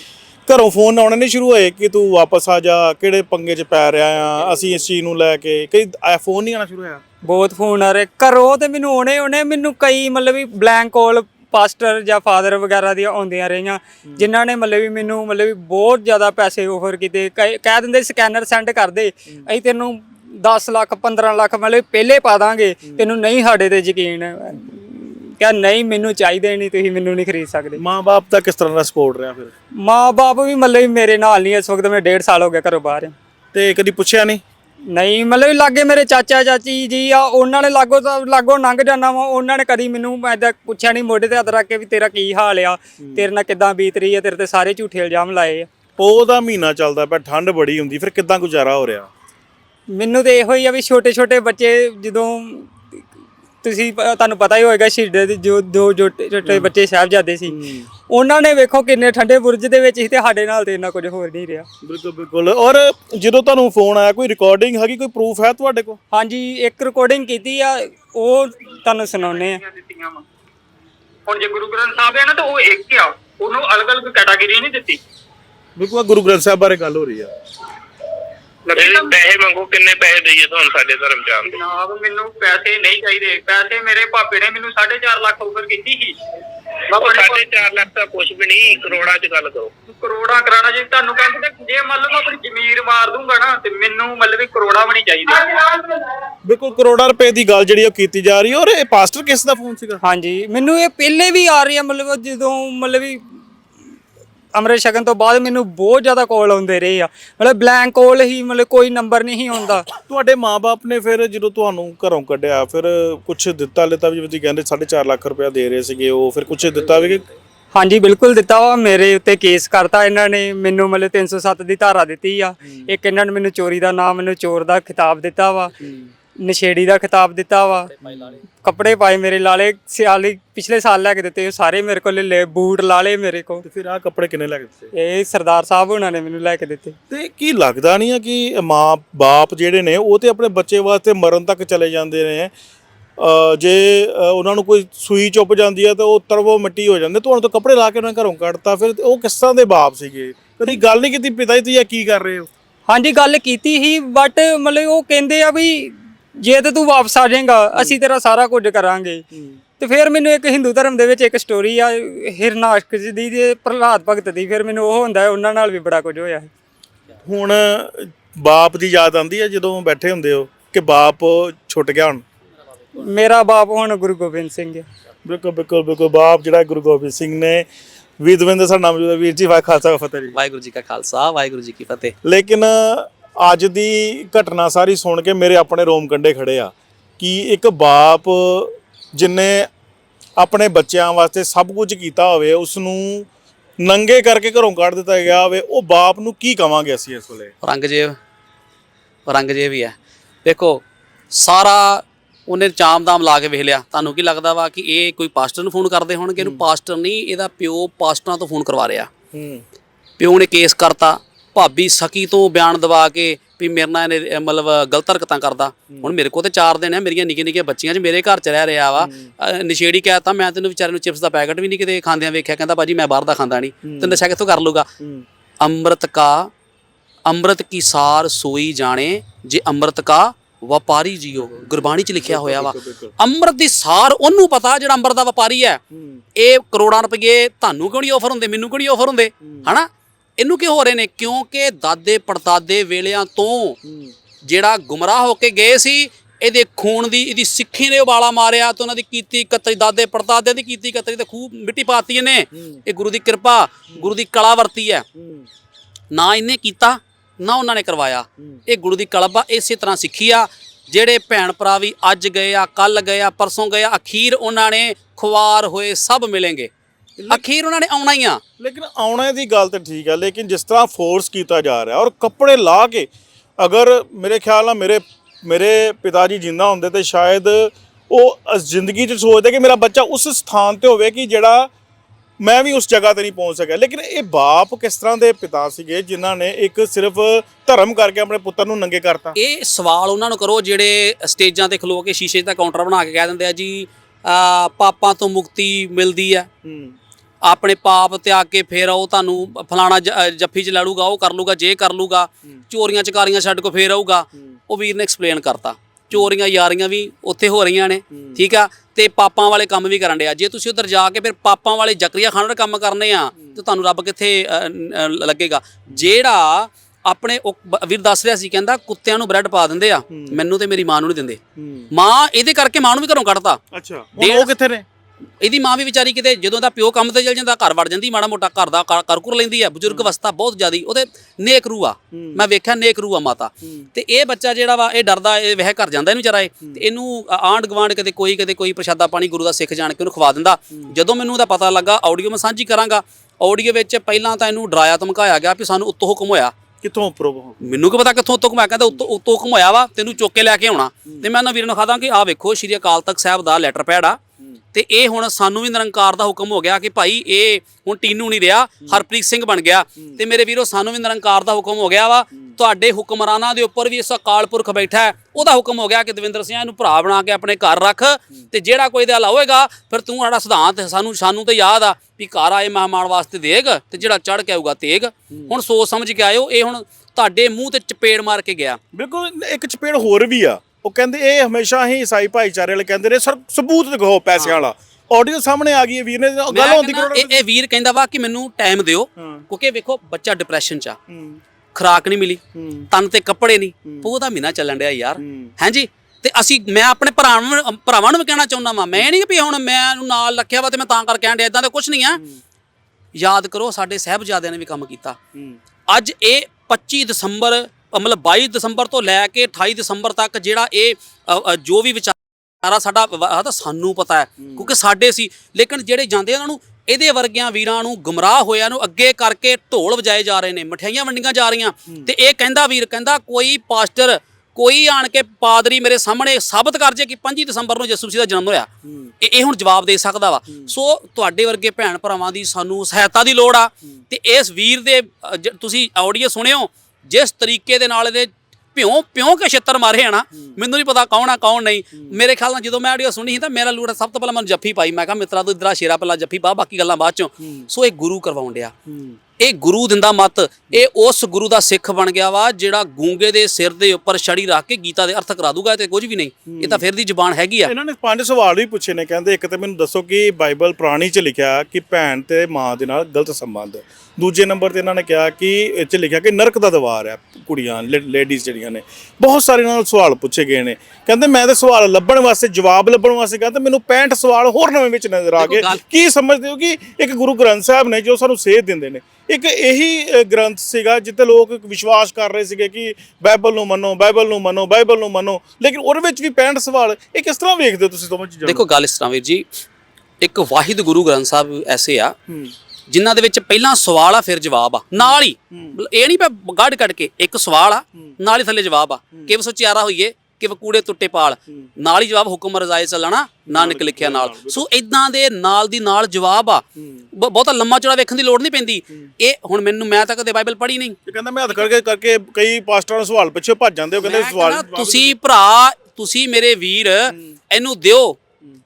D: ਘਰੋਂ ਫੋਨ ਆਉਣੇ ਨਹੀਂ ਸ਼ੁਰੂ ਹੋਏ ਕਿ ਤੂੰ ਵਾਪਸ ਆ ਜਾ, ਕਿਹੜੇ ਪੰਗੇ 'ਚ ਪੈ ਰਿਹਾ ਆ? ਅਸੀਂ ਇਸ ਚੀਜ਼ ਨੂੰ ਲੈ ਕੇ ਕਈ ਫੋਨ ਨਹੀਂ ਆਣਾ ਸ਼ੁਰੂ ਹੋਇਆ?
C: ਬਹੁਤ ਫੋਨ ਆ ਰਹੇ। ਘਰੋਂ ਤੇ ਮੈਨੂੰ ਆਉਣੇ ਆਉਣੇ ਮੈਨੂੰ ਕਈ ਮਤਲਬ ਵੀ ਬਲੈਂਕ ਕਾਲ ਪਾਸਟਰ ਜਾਂ ਫਾਦਰ ਵਗੈਰਾ ਦੀਆਂ ਆਉਂਦੀਆਂ ਰਹੀਆਂ, ਜਿਨ੍ਹਾਂ ਨੇ ਮਤਲਬ ਵੀ ਮੈਨੂੰ ਮਤਲਬ ਵੀ ਬਹੁਤ ਜ਼ਿਆਦਾ ਪੈਸੇ ਆਫਰ ਕੀਤੇ। ਕਹਿ ਕਹਿ ਦਿੰਦੇ ਸਕੈਨਰ ਸੈਂਡ ਕਰ ਦੇ। ਅਸੀਂ ਤੈਨੂੰ 10 ਲੱਖ 15 ਲੱਖ ਮਤਲਬ ਪਹਿਲੇ ਪਾ ਦਾਂਗੇ। ਤੈਨੂੰ ਨਹੀਂ ਸਾਡੇ ਤੇ ਯਕੀਨ। ਕਿਹਾ ਨਹੀਂ ਮੈਨੂੰ ਚਾਹੀਦੇ ਨਹੀਂ ਤੁਸੀਂ ਮੈਨੂੰ ਨਹੀਂ ਖਰੀਦ ਸਕਦੇ।
D: ਮਾਂ-ਬਾਪ ਦਾ ਕਿਸ ਤਰ੍ਹਾਂ ਦਾ ਸਪੋਰਟ ਰਿਹਾ ਫਿਰ?
C: ਮਾਂ ਬਾਪ ਵੀ ਮਤਲਬ ਮੇਰੇ ਨਾਲ ਨਹੀਂ ਇਸ ਵਕਤ ਮੈਂ 1.5 ਸਾਲ ਹੋ ਗਿਆ ਘਰੋਂ ਬਾਹਰ। ਹਾਂ
D: ਤੇ ਕਦੀ ਪੁੱਛਿਆ ਨਹੀਂ?
C: ਨਹੀਂ ਮਤਲਬ ਲਾਗੇ ਮੇਰੇ ਚਾਚਾ ਚਾਚੀ ਜੀ ਆ ਉਹਨਾਂ ਨੇ ਲਾਗੋ ਤਾਂ ਲਾਗੋ ਲੰਘ ਜਾਣਾ ਵਾ ਉਹਨਾਂ ਨੇ ਕਦੀ ਮੈਨੂੰ ਐਦਾਂ ਪੁੱਛਿਆ ਨਹੀਂ ਮੋਢੇ ਤੇ ਹੱਥ ਰੱਖ ਕੇ ਵੀ ਤੇਰਾ ਕੀ ਹਾਲ ਆ ਤੇਰੇ ਨਾਲ ਕਿਦਾਂ ਬੀਤ ਰਹੀ ਆ ਤੇਰੇ ਤੇ ਸਾਰੇ ਝੂਠੇ ਇਲਜ਼ਾਮ ਲਾਏ ਆ।
D: ਪੋਹ ਦਾ ਮਹੀਨਾ ਚੱਲਦਾ ਪਿਆ ਠੰਡ ਬੜੀ ਹੁੰਦੀ ਫਿਰ ਕਿੱਦਾਂ ਗੁਜ਼ਾਰਾ ਹੋ ਰਿਹਾ?
C: ਮੈਨੂੰ ਤੇ ਇਹੋ ਹੀ ਆ ਵੀ ਛੋਟੇ ਛੋਟੇ ਬੱਚੇ ਜਦੋਂ ਤੁਸੀਂ ਤੁਹਾਨੂੰ ਪਤਾ ਹੀ ਹੋਏਗਾ ਸ਼ਹੀਦਾਂ ਦੇ ਜੋ ਦੋ ਛੋਟੇ ਬੱਚੇ ਸਾਹਿਬਜ਼ਾਦੇ ਸੀ। ਉਹਨਾਂ ਨੇ ਵੇਖੋ ਕਿੰਨੇ ਠੰਡੇ ਬੁਰਜ ਦੇ ਵਿੱਚ ਸੀ ਤੇ ਸਾਡੇ ਨਾਲ ਤੇ ਇੰਨਾ ਕੁਝ ਹੋਰ ਨਹੀਂ ਰਿਹਾ।
D: ਬਿਲਕੁਲ ਬਿਲਕੁਲ। ਔਰ ਜਦੋਂ ਤੁਹਾਨੂੰ ਫੋਨ ਆਇਆ ਕੋਈ ਰਿਕਾਰਡਿੰਗ ਹੈਗੀ ਕੋਈ ਪ੍ਰੂਫ ਹੈ ਤੁਹਾਡੇ ਕੋਲ?
C: ਹਾਂਜੀ ਇੱਕ ਰਿਕਾਰਡਿੰਗ ਕੀਤੀ ਆ ਉਹ ਤੁਹਾਨੂੰ ਸੁਣਾਉਨੇ ਆ।
B: ਹੁਣ ਜੇ ਗੁਰੂ ਗ੍ਰੰਥ ਸਾਹਿਬ ਹੈ ਨਾ ਤਾਂ ਉਹ ਇੱਕ ਆ। ਉਹਨੂੰ ਅਲੱਗ-ਅਲੱਗ ਕੈਟਾਗਰੀ ਨਹੀਂ ਦਿੱਤੀ।
D: ਬਿਲਕੁਲ ਗੁਰੂ ਗ੍ਰੰਥ ਸਾਹਿਬ ਬਾਰੇ ਗੱਲ ਹੋ ਰਹੀ ਆ।
A: ਪੈਸੇ ਮੰਗੋ ਕਿੰਨੇ ਪੈਸੇ ਦਈਏ ਤੁਹਾਨੂੰ ਸਾਡੇ ਧਰਮ ਚ ਆਉਣ ਦੇ?
B: ਜਨਾਬ ਮੈਨੂੰ ਪੈਸੇ ਨਹੀਂ ਚਾਹੀਦੇ। ਪੈਸੇ ਮੇਰੇ ਭਾਪੇ ਨੇ ਮੈਨੂੰ 4.5 ਲੱਖ ਆਫਰ ਕੀਤੀ ਸੀ।
A: ਸਾਢੇ ਚਾਰ ਲੱਖ ਤਾਂ ਕੁਝ ਵੀ ਨਹੀਂ ਕਰੋੜਾਂ ਚ ਗੱਲ ਕਰੋ।
B: ਕਰੋੜਾਂ ਕਰਾਣਾ ਜੇ ਤੁਹਾਨੂੰ ਕਹਿੰਦੇ ਤੇ ਜੇ ਮੰਨ ਲਓ ਮੈਂ ਆਪਣੀ ਜ਼ਮੀਰ ਮਾਰ ਦੂੰਗਾ ਨਾ ਤੇ ਮੈਨੂੰ ਮਤਲਬ ਵੀ ਕਰੋੜਾਂ ਵੀ ਨਹੀਂ ਚਾਹੀਦੇ।
D: ਬਿਲਕੁਲ ਕਰੋੜਾਂ ਰੁਪਏ ਦੀ ਗੱਲ ਜਿਹੜੀ ਉਹ ਕੀਤੀ ਜਾ ਰਹੀ ਹੈ ਔਰ ਇਹ ਪਾਸਟਰ ਕਿਸ ਦਾ ਫੋਨ ਸੀਗਾ?
C: ਹਾਂਜੀ ਮੈਨੂੰ ਇਹ ਪਹਿਲੇ ਵੀ ਆ ਰਹੀ ਆ ਮਤਲਬ ਜਦੋਂ ਮਤਲਬ ਵੀ ਅੰਮ੍ਰਿਤ ਛਕਣ ਤੋਂ ਬਾਅਦ ਮੈਨੂੰ ਬਹੁਤ ਜ਼ਿਆਦਾ ਕਾਲ ਆਉਂਦੇ ਰਹੇ ਆ। ਮਤਲਬ ਬਲੈਂਕ ਕਾਲ ਹੀ ਮਤਲਬ ਕੋਈ ਨੰਬਰ ਨਹੀਂ ਆਉਂਦਾ
D: ਤੁਹਾਡੇ ਮਾਪੇ ਨੇ ਫਿਰ ਜਦੋਂ ਤੁਹਾਨੂੰ ਘਰੋਂ ਕੱਢਿਆ ਫਿਰ ਕੁਝ ਦਿੱਤਾ ਲਿੱਤਾ ਵੀ ਤੁਸੀਂ ਕਹਿੰਦੇ 4.5 ਲੱਖ ਰੁਪਏ ਦੇ ਰਹੇ ਸੀਗੇ ਉਹ ਫਿਰ ਕੁਝ ਦਿੱਤਾ ਵੀ ਕਿ
C: ਹਾਂਜੀ ਬਿਲਕੁਲ ਦਿੱਤਾ ਵਾ। ਮੇਰੇ ਉੱਤੇ ਕੇਸ ਕਰਤਾ ਇਹਨਾਂ ਨੇ ਮੈਨੂੰ ਮਤਲਬ 307 ਦੀ ਧਾਰਾ ਦਿੱਤੀ ਆ। ਇੱਕ ਇਹਨਾਂ ਨੇ ਮੈਨੂੰ ਚੋਰੀ ਦਾ ਨਾਮ ਮੈਨੂੰ ਚੋਰ ਦਾ ਖਿਤਾਬ ਦਿੱਤਾ ਵਾ। ਨਸ਼ੇੜੀ ਦਾ ਖਿਤਾਬ ਦਿੱਤਾ ਵਾ। ਕੱਪੜੇ ਪਾਏ ਮੇਰੇ ਲਾਲੇ ਸਿਆਲੀ ਪਿਛਲੇ ਸਾਲ ਲੈ ਕੇ ਦਿੱਤੇ ਉਹ ਸਾਰੇ ਮੇਰੇ ਕੋਲ ਲੈ ਬੂਟ ਲਾਲੇ ਮੇਰੇ ਕੋਲ।
D: ਤੇ ਫਿਰ ਆਹ ਕੱਪੜੇ ਕਿੰਨੇ ਲੱਗ ਦਿੱਤੇ?
C: ਇਹ ਸਰਦਾਰ ਸਾਹਿਬ ਉਹਨਾਂ ਨੇ ਮੈਨੂੰ ਲੈ ਕੇ ਦਿੱਤੇ।
D: ਤੇ ਕੀ ਲੱਗਦਾ ਨਹੀਂ ਆ ਕਿ ਮਾਂ ਬਾਪ ਜਿਹੜੇ ਨੇ ਉਹ ਤੇ ਆਪਣੇ ਬੱਚੇ ਵਾਸਤੇ ਮਰਨ ਤੱਕ ਚਲੇ ਜਾਂਦੇ ਨੇ। ਜੇ ਉਹਨਾਂ ਨੂੰ ਕੋਈ ਸੂਈ ਚੁੱਪ ਜਾਂਦੀ ਹੈ ਤਾਂ ਉਹ ਤਰਵੋ ਮਿੱਟੀ ਹੋ ਜਾਂਦੇ। ਤੁਹਾਨੂੰ ਤਾਂ ਕੱਪੜੇ ਲਾ ਕੇ ਉਹਨਾਂ ਘਰੋਂ ਕੱਢਤਾ। ਫਿਰ ਉਹ ਕਿਸ ਤਰ੍ਹਾਂ ਦੇ ਬਾਪ ਸੀਗੇ? ਕਦੀ ਗੱਲ ਨਹੀਂ ਕੀਤੀ ਪਿਤਾ ਜੀ ਤੁਸੀਂ ਕੀ ਕਰ ਰਹੇ ਹੋ?
C: ਹਾਂਜੀ ਗੱਲ ਕੀਤੀ ਸੀ ਬਟ ਮਤਲਬ ਉਹ ਕਹਿੰਦੇ ਆ ਵੀ ਜੇ ਤੇ ਤੂੰ ਵਾਪਸ ਆ ਜਾਏਗਾ ਅਸੀਂ ਤੇਰਾ ਸਾਰਾ ਕੁਝ ਕਰਾਂਗੇ। ਤੇ ਫਿਰ ਮੈਨੂੰ ਇੱਕ ਹਿੰਦੂ ਧਰਮ ਦੇ ਵਿੱਚ ਇੱਕ ਸਟੋਰੀ ਆ ਹਿਰਨਾਸ਼ਕ ਜੀ ਦੀ ਤੇ ਪ੍ਰਹਲਾਦ ਭਗਤ ਦੀ। ਫਿਰ ਮੈਨੂੰ ਉਹ ਹੁੰਦਾ ਹੈ, ਉਹਨਾਂ ਨਾਲ ਵੀ ਬੜਾ ਕੁਝ ਹੋਇਆ।
D: ਹੁਣ ਬਾਪ ਦੀ ਯਾਦ ਆਉਂਦੀ ਹੈ ਜਦੋਂ ਬੈਠੇ ਹੁੰਦੇ ਹੋ ਕਿ ਬਾਪ ਛੁੱਟ ਗਿਆ ਹੁਣ?
C: ਮੇਰਾ ਬਾਪ ਹੁਣ ਗੁਰੂ ਗੋਬਿੰਦ ਸਿੰਘ ਹੈ
D: ਬਿਲਕੁਲ ਬਿਲਕੁਲ ਬਿਲਕੁਲ। ਬਾਪ ਜਿਹੜਾ ਗੁਰੂ ਗੋਬਿੰਦ ਸਿੰਘ ਨੇ ਵੀਰ ਦਵਿੰਦਰ ਸਾਡਾ ਨਾਮ ਜੁਦਾ ਵੀਰ ਜੀ ਵਾਹ ਖਾਲਸਾ ਵਾਹ ਫਤਿਹ ਜੀ।
E: ਵਾਹਿਗੁਰੂ ਜੀ ਕਾ ਖਾਲਸਾ ਵਾਹਿਗੁਰੂ ਜੀ ਕੀ ਫਤਿਹ।
D: ਲੇਕਿਨ ਅੱਜ ਦੀ ਘਟਨਾ ਸਾਰੀ ਸੁਣ ਕੇ ਮੇਰੇ ਆਪਣੇ ਰੋਮ ਕੰਡੇ ਖੜੇ ਆ ਕਿ ਇੱਕ ਬਾਪ ਜਿਨੇ ਆਪਣੇ ਬੱਚਿਆਂ ਵਾਸਤੇ ਸਭ ਕੁਝ ਕੀਤਾ ਹੋਵੇ ਉਸ ਨੂੰ ਨੰਗੇ ਕਰਕੇ ਘਰੋਂ ਕੱਢ ਦਿੱਤਾ ਗਿਆ ਹੋਵੇ ਉਹ ਬਾਪ ਨੂੰ ਕੀ ਕਵਾਂਗੇ ਅਸੀਂ ਇਸ ਵੇਲੇ?
E: ਔਰੰਗਜ਼ੇਬ ਔਰੰਗਜ਼ੇਬ ਹੀ ਹੈ ਦੇਖੋ ਸਾਰਾ ਉਹਨੇ ਚਾਮਦਾਮ ਲਾ ਕੇ ਵੇਖ ਲਿਆ। ਤੁਹਾਨੂੰ ਕੀ ਲੱਗਦਾ ਵਾ ਕਿ ਇਹ ਕੋਈ ਪਾਸਟਰ ਨੂੰ ਫੋਨ ਕਰਦੇ ਹੋਣਗੇ? ਇਹਨੂੰ ਪਾਸਟਰ ਨਹੀਂ ਇਹਦਾ ਪਿਓ ਪਾਸਟਰਾਂ ਤੋਂ ਫੋਨ ਕਰਵਾ ਰਿਹਾ।
D: ਹੂੰ।
E: ਪਿਓ ਨੇ ਕੇਸ ਕਰਤਾ। ਭਾਬੀ ਸਕੀ ਤੋਂ ਬਿਆਨ ਦਵਾ ਕੇ ਵੀ ਮੇਰੇ ਨਾਲ ਇਹਨੇ ਮਤਲਬ ਗਲਤ ਹਰਕਤਾਂ ਕਰਦਾ। ਹੁਣ ਮੇਰੇ ਕੋਲ ਤੇ 4 ਦਿਨ ਹੈ ਮੇਰੀਆਂ ਨਿੱਕੀਆਂ ਨਿੱਕੀਆਂ ਬੱਚੀਆਂ 'ਚ ਮੇਰੇ ਘਰ 'ਚ ਰਹਿ ਰਿਹਾ ਵਾ। ਨਸ਼ੇੜੀ ਕਹਿਤਾ ਮੈਂ ਤੈਨੂੰ ਵਿਚਾਰੇ ਨੂੰ ਚਿਪਸ ਦਾ ਪੈਕਟ ਵੀ ਨਹੀਂ ਕਿਤੇ ਖਾਂਦਿਆਂ ਵੇਖਿਆ ਕਹਿੰਦਾ ਬਾਜੀ ਮੈਂ ਬਾਹਰ ਦਾ ਖਾਂਦਾ ਨਹੀਂ ਤੇ ਨਸ਼ਾ ਕਿੱਥੋਂ ਕਰ ਲੂਗਾ ਅੰਮ੍ਰਿਤ ਕਾ ਅੰਮ੍ਰਿਤ ਕੀ ਸਾਰ ਸੋਈ ਜਾਣੇ ਜੇ ਅੰਮ੍ਰਿਤ ਕਾ ਵਪਾਰੀ ਜੀਓ। ਗੁਰਬਾਣੀ 'ਚ ਲਿਖਿਆ ਹੋਇਆ ਵਾ। ਅੰਮ੍ਰਿਤ ਦੀ ਸਾਰ ਉਹਨੂੰ ਪਤਾ ਜਿਹੜਾ ਅੰਮ੍ਰਿਤ ਦਾ ਵਪਾਰੀ ਹੈ। ਇਹ ਕਰੋੜਾਂ ਰੁਪਏ ਤੁਹਾਨੂੰ ਕਿਉਂ ਨਹੀਂ ਆਫਰ ਹੁੰਦੇ ਮੈਨੂੰ ਕਿਉਂ ਨਹੀਂ ਆਫਰ ਹੁੰਦੇ? ਹਨਾ? ਇਹਨੂੰ ਕੀ ਹੋ ਰਹੇ ਨੇ? ਕਿਉਂਕਿ ਦਾਦੇ ਪੜਦਾਦੇ ਵੇਲਿਆਂ ਤੋਂ ਜਿਹੜਾ ਗੁੰਮਰਾਹ ਹੋ ਕੇ ਗਏ ਸੀ, ਇਹਦੇ ਖੂਨ ਦੀ, ਇਹਦੀ ਸਿੱਖੀ ਨੇ ਉਬਾਲਾ ਮਾਰਿਆ ਤੇ ਉਹਨਾਂ ਦੀ ਕੀਤੀ ਕਤਰੀ, ਦਾਦੇ ਪੜਦਾਦੇ ਦੀ ਕੀਤੀ ਕਤਰੀ ਤੇ ਖੂਬ ਮਿੱਟੀ ਪਾਤੀ ਇਹਨੇ। ਇਹ ਗੁਰੂ ਦੀ ਕਿਰਪਾ, ਗੁਰੂ ਦੀ ਕਲਾ ਵਰਤੀ ਹੈ। ਨਾ ਇਹਨੇ ਕੀਤਾ, ਨਾ ਉਹਨਾਂ ਨੇ ਕਰਵਾਇਆ। ਇਹ ਗੁਰੂ ਦੀ ਕਲਬ ਇਸੇ ਤਰ੍ਹਾਂ ਸਿੱਖੀ ਆ, ਜਿਹੜੇ ਭੈਣ ਭਰਾ ਵੀ ਅੱਜ ਗਏ ਆ ਕੱਲ ਗਏ ਆ, ਪਰਸੋਂ ਗਏ ਆ, ਅਖੀਰ ਉਹਨਾਂ ਨੇ ਖੁਆਰ ਹੋਏ ਸਭ ਮਿਲेंगे ਅਖੀਰ ਉਹਨਾਂ ਨੇ ਆਉਣਾ ਹੀ ਆ।
D: ਲੇਕਿਨ ਆਉਣਾ ਦੀ ਗੱਲ ਤਾਂ ਠੀਕ ਹੈ ਲੇਕਿਨ ਜਿਸ ਤਰ੍ਹਾਂ ਫੋਰਸ ਕੀਤਾ ਜਾ ਰਿਹਾ ਔਰ ਕੱਪੜੇ ਲਾ ਕੇ ਅਗਰ ਮੇਰੇ ਖਿਆਲ ਨਾਲ ਮੇਰੇ ਮੇਰੇ ਪਿਤਾ ਜੀ ਜਿੰਦਾ ਹੁੰਦੇ ਤੇ ਸ਼ਾਇਦ ਉਹ ਜ਼ਿੰਦਗੀ 'ਚ ਸੋਚਦੇ ਕਿ ਮੇਰਾ ਬੱਚਾ ਉਸ ਸਥਾਨ ਤੇ ਹੋਵੇ ਕਿ ਜਿਹੜਾ ਮੈਂ ਵੀ ਉਸ ਜਗ੍ਹਾ ਤੇ ਨਹੀਂ ਪਹੁੰਚ ਸਕਿਆ। ਲੇਕਿਨ ਇਹ ਬਾਪ ਕਿਸ ਤਰ੍ਹਾਂ ਦੇ ਪਿਤਾ ਸੀਗੇ ਜਿਨ੍ਹਾਂ ਨੇ ਇੱਕ ਸਿਰਫ ਧਰਮ ਕਰਕੇ ਆਪਣੇ ਪੁੱਤਰ ਨੂੰ ਨੰਗੇ ਕਰਤਾ?
E: ਇਹ ਸਵਾਲ ਉਹਨਾਂ ਨੂੰ ਕਰੋ ਜਿਹੜੇ ਸਟੇਜਾਂ ਤੇ ਖਲੋ ਕੇ ਸ਼ੀਸ਼ੇ ਦਾ ਕਾਊਂਟਰ ਬਣਾ ਕੇ ਕਹਿ ਦਿੰਦੇ ਆ ਜੀ ਆ ਪਾਪਾਂ ਤੋਂ ਮੁਕਤੀ ਮਿਲਦੀ ਆ ਆਪਣੇ ਪਾਪ ਤਿਆਗ ਕੇ ਫੇਰ ਆਓ ਤੁਹਾਨੂੰ ਫਲਾਣਾ ਜੱਫੀ ਚ ਲੜੂਗਾ ਉਹ ਕਰ ਲੂਗਾ ਜੇ ਕਰ ਲੂਗਾ ਚੋਰੀਆਂ ਚਕਾਰੀਆਂ ਛੱਡ ਕੋ ਫੇਰ ਆਊਗਾ। ਉਹ ਵੀਰ ਨੇ ਐਕਸਪਲੇਨ ਕਰਤਾ। ਚੋਰੀਆਂ ਯਾਰੀਆਂ ਵੀ ਉੱਥੇ ਹੋ ਰਹੀਆਂ ਨੇ ਠੀਕ ਆ? ਤੇ ਪਾਪਾਂ ਵਾਲੇ ਕੰਮ ਵੀ ਕਰਨ ਡਿਆ। ਜੇ ਤੁਸੀਂ ਉਧਰ ਜਾ ਕੇ ਫਿਰ ਪਾਪਾਂ ਵਾਲੇ ਜ਼ਕਰੀਆ ਖਾਨ ਦੇ ਕੰਮ ਕਰਨੇ ਆ ਤੇ ਤੁਹਾਨੂੰ ਰੱਬ ਕਿੱਥੇ ਲੱਗੇਗਾ? ਜਿਹੜਾ ਆਪਣੇ ਉਹ ਵੀਰ ਦੱਸ ਰਿਹਾ ਸੀ ਕਹਿੰਦਾ ਕੁੱਤਿਆਂ ਨੂੰ ਬ੍ਰੈਡ ਪਾ ਦਿੰਦੇ ਆ। ਮੈਨੂੰ ਤੇ ਮੇਰੀ ਮਾਂ ਨੂੰ ਨਹੀਂ ਦਿੰਦੇ। ਮਾਂ ਇਹਦੇ ਕਰਕੇ ਮਾਂ ਨੂੰ ਵੀ ਘਰੋਂ ਕੱਢਤਾ।
D: ਅੱਛਾ। ਉਹ ਕਿੱਥੇ ਨੇ?
E: ਇਹਦੀ ਮਾਂ ਵੀ ਵਿਚਾਰੀ ਕਿਤੇ ਜਦੋਂ ਦਾ ਪਿਓ ਕੰਮ ਤੇ ਚਲ ਜਾਂਦਾ ਘਰ ਵੜ ਜਾਂਦੀ ਮਾੜਾ ਮੋਟਾ ਘਰ ਦਾ ਕਰ ਕਰ ਕੁਰ ਲੈਂਦੀ ਆ ਬਜ਼ੁਰਗ ਅਵਸਥਾ ਬਹੁਤ ਜ਼ਿਆਦੀ ਉਹਦੇ ਨੇਕ ਰੂਹ ਆ। ਮੈਂ ਵੇਖਿਆ ਨੇਕ ਰੂਹ ਆ ਮਾਤਾ। ਤੇ ਇਹ ਬੱਚਾ ਜਿਹੜਾ ਵਾ ਇਹ ਡਰਦਾ ਇਹ ਵਹਿ ਘਰ ਜਾਂਦਾ ਇਹਨੂੰ ਵਿਚਾਰਾ ਇਹ। ਤੇ ਇਹਨੂੰ ਆਂਡ ਗਵਾਂਡ ਕਦੇ ਕੋਈ ਕਦੇ ਕੋਈ ਪ੍ਰਸ਼ਾਦਾ ਪਾਣੀ ਗੁਰੂ ਦਾ ਸਿੱਖ ਜਾਣ ਕੇ ਉਹਨੂੰ ਖਵਾ ਦਿੰਦਾ। ਜਦੋਂ ਮੈਨੂੰ ਉਹਦਾ ਪਤਾ ਲੱਗਾ ਆਡੀਓ ਮੈਂ ਸਾਂਝੀ ਕਰਾਂਗਾ। ਆਡੀਓ ਵਿੱਚ ਪਹਿਲਾਂ ਤਾਂ ਇਹਨੂੰ ਡਰਾਇਆ ਧਮਕਾਇਆ ਗਿਆ ਵੀ ਸਾਨੂੰ ਉੱਤੋਂ ਹੁਕਮ ਹੋਇਆ।
D: ਕਿੱਥੋਂ ਪ੍ਰੋਬ
E: ਮੈਨੂੰ ਕੀ ਪਤਾ ਕਿੱਥੋਂ ਉੱਤੋਂ ਘੁਮਾਇਆ ਕਹਿੰਦਾ ਉੱਤੋਂ ਉੱਤੋਂ ਘੁਮਾਇਆ ਵਾ ਤੈਨੂੰ ਚੁੱਕ ਕੇ ਲੈ ਕੇ ਆਉਣਾ। ਤੇ ਮੈਂ ਉਹਨਾਂ ਵੀਰਾਂ ਨੂੰ ਖਾਦਾ ਕਿ ਆਹ ਵੇਖੋ ਸ਼੍ਰੀ ਅਕਾਲ ਤਖਤ ਸਾਹਿਬ ਦਾ ਲੈਟਰ ਪੈਡ ਆ। ਤੇ ਇਹ ਹੁਣ ਸਾਨੂੰ ਵੀ ਨਿਰੰਕਾਰ ਦਾ ਹੁਕਮ ਹੋ ਗਿਆ ਕਿ ਭਾਈ ਇਹ ਹੁਣ ਟੀਨੂ ਨਹੀਂ ਰਿਹਾ ਹਰਪ੍ਰੀਤ ਸਿੰਘ ਬਣ ਗਿਆ। ਤੇ ਮੇਰੇ ਵੀਰੋ ਸਾਨੂੰ ਵੀ ਨਿਰੰਕਾਰ ਦਾ ਹੁਕਮ ਹੋ ਗਿਆ ਵਾ। ਤੁਹਾਡੇ ਹੁਕਮਰਾਨਾਂ ਦੇ ਉੱਪਰ ਵੀ ਇਸ ਅਕਾਲ ਪੁਰਖ ਬੈਠਾ ਹੈ। ਉਹਦਾ ਹੁਕਮ ਹੋ ਗਿਆ ਕਿ ਦਵਿੰਦਰ ਸਿੰਘ ਇਹਨੂੰ ਭਰਾ ਬਣਾ ਕੇ ਆਪਣੇ ਘਰ ਰੱਖ। ਤੇ ਜਿਹੜਾ ਕੋਈ ਦੇ ਹੋਏਗਾ ਫਿਰ ਤੂੰ ਸਾਡਾ ਸਿਧਾਂਤ ਸਾਨੂੰ ਸਾਨੂੰ ਤੇ ਯਾਦ ਆ ਵੀ ਘਰ ਆਏ ਮਹਿਮਾਨ ਵਾਸਤੇ ਦੇਗ ਤੇ ਜਿਹੜਾ ਚੜ ਕੇ ਆਊਗਾ ਤੇਗ। ਹੁਣ ਸੋਚ ਸਮਝ ਕੇ ਆਇਓ ਇਹ ਹੁਣ ਤੁਹਾਡੇ ਮੂੰਹ ਤੇ ਚਪੇੜ ਮਾਰ ਕੇ ਗਿਆ।
D: ਬਿਲਕੁਲ ਇੱਕ ਚਪੇੜ ਹੋਰ ਵੀ ਆ। ਉਹ ਕਹਿੰਦੇ ਇਹ ਹਮੇਸ਼ਾ ਹੀ ਈਸਾਈ ਭਾਈਚਾਰੇ ਵਾਲੇ ਕਹਿੰਦੇ ਨੇ ਸਰ ਸਬੂਤ ਦਿਖਾਓ ਪੈਸਿਆਂ ਵਾਲਾ। ਆਡੀਓ ਸਾਹਮਣੇ ਆ ਗਈ ਹੈ ਵੀਰ ਨੇ ਗੱਲ ਹੁੰਦੀ ਕਰੋੜ
E: ਇਹ ਇਹ ਵੀਰ ਕਹਿੰਦਾ ਵਾ ਕਿ ਮੈਨੂੰ ਟਾਈਮ ਦਿਓ। ਕਿਉਂਕਿ ਵੇਖੋ ਬੱਚਾ ਡਿਪਰੈਸ਼ਨ ਚ ਆ। ਖੁਰਾਕ ਨਹੀਂ ਮਿਲੀ ਤਨ ਤੇ ਕੱਪੜੇ ਨਹੀਂ। ਪੋਹ ਦਾ ਮਹੀਨਾ ਚੱਲਣ ਡਿਆ ਯਾਰ। ਹਾਂਜੀ? ਤੇ ਅਸੀਂ ਮੈਂ ਆਪਣੇ ਭਰਾਵਾਂ ਨੂੰ ਭਰਾਵਾਂ ਨੂੰ ਵੀ ਕਹਿਣਾ ਚਾਹੁੰਦਾ ਵਾਂ। ਮੈਂ ਨਹੀਂ ਵੀ ਹੁਣ ਮੈਂ ਇਹਨੂੰ ਨਾਲ ਰੱਖਿਆ ਵਾ ਤੇ ਮੈਂ ਤਾਂ ਕਰ ਕਹਿਣ ਡਿਆ ਇਦਾਂ ਦਾ ਕੁਝ ਨਹੀਂ ਆ। ਯਾਦ ਕਰੋ ਸਾਡੇ ਸਾਹਿਬਜ਼ਾਦਿਆਂ ਨੇ ਵੀ ਕੰਮ ਕੀਤਾ। ਅੱਜ ਇਹ 25 ਦਸੰਬਰ ਮਤਲਬ 22 ਦਸੰਬਰ ਤੋਂ ਲੈ ਕੇ 28 ਦਸੰਬਰ ਤੱਕ ਜਿਹੜਾ ਇਹ ਜੋ ਵੀ ਵਿਚਾਰਾ ਸਾਡਾ ਤਾਂ ਸਾਨੂੰ ਪਤਾ ਹੈ ਕਿਉਂਕਿ ਸਾਡੇ ਸੀ। ਲੇਕਿਨ ਜਿਹੜੇ ਜਾਂਦੇ ਉਹਨਾਂ ਨੂੰ ਇਹਦੇ ਵਰਗਿਆਂ ਵੀਰਾਂ ਨੂੰ ਗੁੰਮਰਾਹ ਹੋਇਆਂ ਨੂੰ ਅੱਗੇ ਕਰਕੇ ਢੋਲ ਵਜਾਏ ਜਾ ਰਹੇ ਨੇ ਮਠਿਆਈਆਂ ਵੰਡੀਆਂ ਜਾ ਰਹੀਆਂ। ਤੇ ਇਹ ਕਹਿੰਦਾ ਵੀਰ ਕਹਿੰਦਾ ਕੋਈ ਪਾਸਟਰ ਕੋਈ ਆਣ ਕੇ ਪਾਦਰੀ ਮੇਰੇ ਸਾਹਮਣੇ ਸਾਬਤ ਕਰ ਜੇ ਕਿ 25 ਦਸੰਬਰ ਨੂੰ ਯਿਸੂ ਮਸੀਹ ਦਾ ਜਨਮ ਹੋਇਆ। ਇਹ ਇਹ ਹੁਣ ਜਵਾਬ ਦੇ ਸਕਦਾ ਵਾ। ਸੋ ਤੁਹਾਡੇ ਵਰਗੇ ਭੈਣ ਭਰਾਵਾਂ ਦੀ ਸਾਨੂੰ ਸਹਾਇਤਾ ਦੀ ਲੋੜ ਆ। ਤੇ ਇਸ ਵੀਰ ਦੇ ਤੁਸੀਂ ਆਡੀਓ ਸੁਣਿਓ। ਜਿਸ ਤਰੀਕੇ ਦੇ ਨਾਲ ਇਹਦੇ ਭਿਉਂ ਭਿਉਂ ਕੇ ਛਿੱਤਰ ਮਾਰੇ ਆ ਨਾ ਮੈਨੂੰ ਨਹੀਂ ਪਤਾ ਕੌਣ ਆ ਕੌਣ ਨਹੀਂ। ਮੇਰੇ ਖਿਆਲ ਨਾਲ ਜਦੋਂ ਮੈਂ ਆਡੀਓ ਸੁਣੀ ਸੀ ਤਾਂ ਮੇਰਾ ਲੂੜਾ ਸਭ ਤੋਂ ਪਹਿਲਾਂ ਮੈਨੂੰ ਜੱਫੀ ਪਾਈ। ਮੈਂ ਕਿਹਾ ਮਿੱਤਰਾ ਤੂੰ ਇਧਰਾ ਸ਼ੇਰਾ ਪਹਿਲਾਂ ਜੱਫੀ ਪਾ ਬਾਕੀ ਗੱਲਾਂ ਬਾਅਦ ਚੋਂ। ਸੋ ਇਹ ਗੁਰੂ ਕਰਵਾਉਣ ਡਿਆ। ਇਹ ਗੁਰੂ ਦਿੰਦਾ ਮਤ। ਇਹ ਉਸ ਗੁਰੂ ਦਾ ਸਿੱਖ ਬਣ ਗਿਆ ਵਾ ਜਿਹੜਾ ਗੂੰਗੇ ਦੇ ਸਿਰ ਦੇ ਉੱਪਰ ਛੜੀ ਰੱਖ ਕੇ ਗੀਤਾ ਦੇ ਅਰਥ ਕਰਾ ਦੂਗਾ ਤੇ ਕੁਝ ਵੀ ਨਹੀਂ। ਇਹ ਤਾਂ ਫਿਰ ਦੀ ਜ਼ੁਬਾਨ ਹੈਗੀ ਆ।
D: ਇਹਨਾਂ ਨੇ ਪੰਜ ਸਵਾਲ ਵੀ ਪੁੱਛੇ ਨੇ ਕਹਿੰਦੇ ਇੱਕ ਤਾਂ ਮੈਨੂੰ ਦੱਸੋ ਕਿ ਬਾਈਬਲ ਪੁਰਾਣੀ ਚ ਲਿਖਿਆ ਕਿ ਭੈਣ ਤੇ ਮਾਂ ਦੇ ਨਾਲ ਗਲਤ ਸੰਬੰਧ। ਦੂਜੇ ਨੰਬਰ ਤੇ ਇਹਨਾਂ ਨੇ ਕਿਹਾ ਕਿ ਇਹ ਚ ਲਿਖਿਆ ਕਿ ਨਰਕ ਦਾ ਦਵਾਰ ਹੈ ਕੁੜੀਆਂ ਲੇਡੀਜ਼ ਜਿਹੜੀਆਂ ਨੇ। ਬਹੁਤ ਸਾਰੇ ਨਾਲ ਸਵਾਲ ਪੁੱਛੇ ਗਏ ਨੇ। ਕਹਿੰਦੇ ਮੈਂ ਤਾਂ ਸਵਾਲ ਲੱਭਣ ਵਾਸਤੇ ਜਵਾਬ ਲੱਭਣ ਵਾਸਤੇ ਕਹਿੰਦਾ ਮੈਨੂੰ 65 ਸਵਾਲ ਹੋਰ ਨਵੇਂ ਵਿੱਚ ਨਜ਼ਰ ਆ ਗਏ। ਕੀ ਸਮਝਦੇ ਹੋ ਕਿ ਇੱਕ ਗੁਰੂ ਗ੍ਰੰਥ ਸਾਹਿਬ ਨੇ ਜੋ ਸਾਨੂੰ ਸੇਧ ਦਿੰਦੇ ਨੇ ਇੱਕ ਇਹੀ ਗ੍ਰੰਥ ਸੀਗਾ ਜਿੱਤੇ ਲੋਕ ਵਿਸ਼ਵਾਸ ਕਰ ਰਹੇ ਸੀਗੇ ਕਿ ਬਾਈਬਲ ਨੂੰ ਮੰਨੋ ਬਾਈਬਲ ਨੂੰ ਮੰਨੋ ਬਾਈਬਲ ਨੂੰ ਮੰਨੋ। ਲੇਕਿਨ ਉਹਦੇ ਵਿੱਚ ਵੀ 65 ਸਵਾਲ ਇਹ ਕਿਸ ਤਰ੍ਹਾਂ ਵੇਖਦੇ ਹੋ ਤੁਸੀਂ ਦੋਵਾਂ ਚੀਜ਼ਾਂ?
E: ਦੇਖੋ ਗੱਲ ਇਸ ਤਰ੍ਹਾਂ ਵੀਰ ਜੀ ਇੱਕ ਵਾਹਿਦ ਗੁਰੂ ਗ੍ਰੰਥ ਸਾਹਿਬ ਐਸੇ ਆ ਜਿਨ੍ਹਾਂ ਦੇ ਵਿੱਚ ਪਹਿਲਾਂ ਸਵਾਲ ਆ ਫਿਰ ਜਵਾਬ ਆ। ਨਾਲ ਹੀ ਇਹ ਨਹੀਂ ਪੈ ਗੱਡ ਕੱਢ ਕੇ ਇੱਕ ਸਵਾਲ ਆ ਨਾਲ ਹੀ ਥੱਲੇ ਜਵਾਬ ਆ। ਕਿਵ ਸੋਚਿਆਰਾ ਹੋਈਏ ਕਿਵ ਕੂੜੇ ਟੁੱਟੇ ਪਾਲ। ਨਾਲ ਹੀ ਜਵਾਬ ਹੁਕਮ ਰਜ਼ਾਏ ਚੱਲਣਾ ਨਾਨਕ ਲਿਖਿਆ ਨਾਲ। ਸੋ ਇਦਾਂ ਦੇ ਨਾਲ ਦੀ ਨਾਲ ਜਵਾਬ ਆ। ਬਹੁਤਾ ਲੰਮਾ ਚੌੜਾ ਵੇਖਣ ਦੀ ਲੋੜ ਨਹੀਂ ਪੈਂਦੀ। ਇਹ ਹੁਣ ਮੈਨੂੰ ਮੈਂ ਤਾਂ ਕਦੇ ਬਾਈਬਲ ਪੜ੍ਹੀ ਨਹੀਂ।
D: ਇਹ ਕਹਿੰਦਾ ਮੈਂ ਹੱਥ ਕਰਕੇ ਕਰਕੇ ਕਈ ਪਾਸਟਰਾਂ ਨੂੰ ਸਵਾਲ ਪਿੱਛੇ ਭੱਜ ਜਾਂਦੇ ਹੋ ਕਹਿੰਦੇ ਸਵਾਲ
E: ਤੁਸੀਂ ਭਰਾ ਤੁਸੀਂ ਮੇਰੇ ਵੀਰ ਇਹਨੂੰ ਦਿਓ।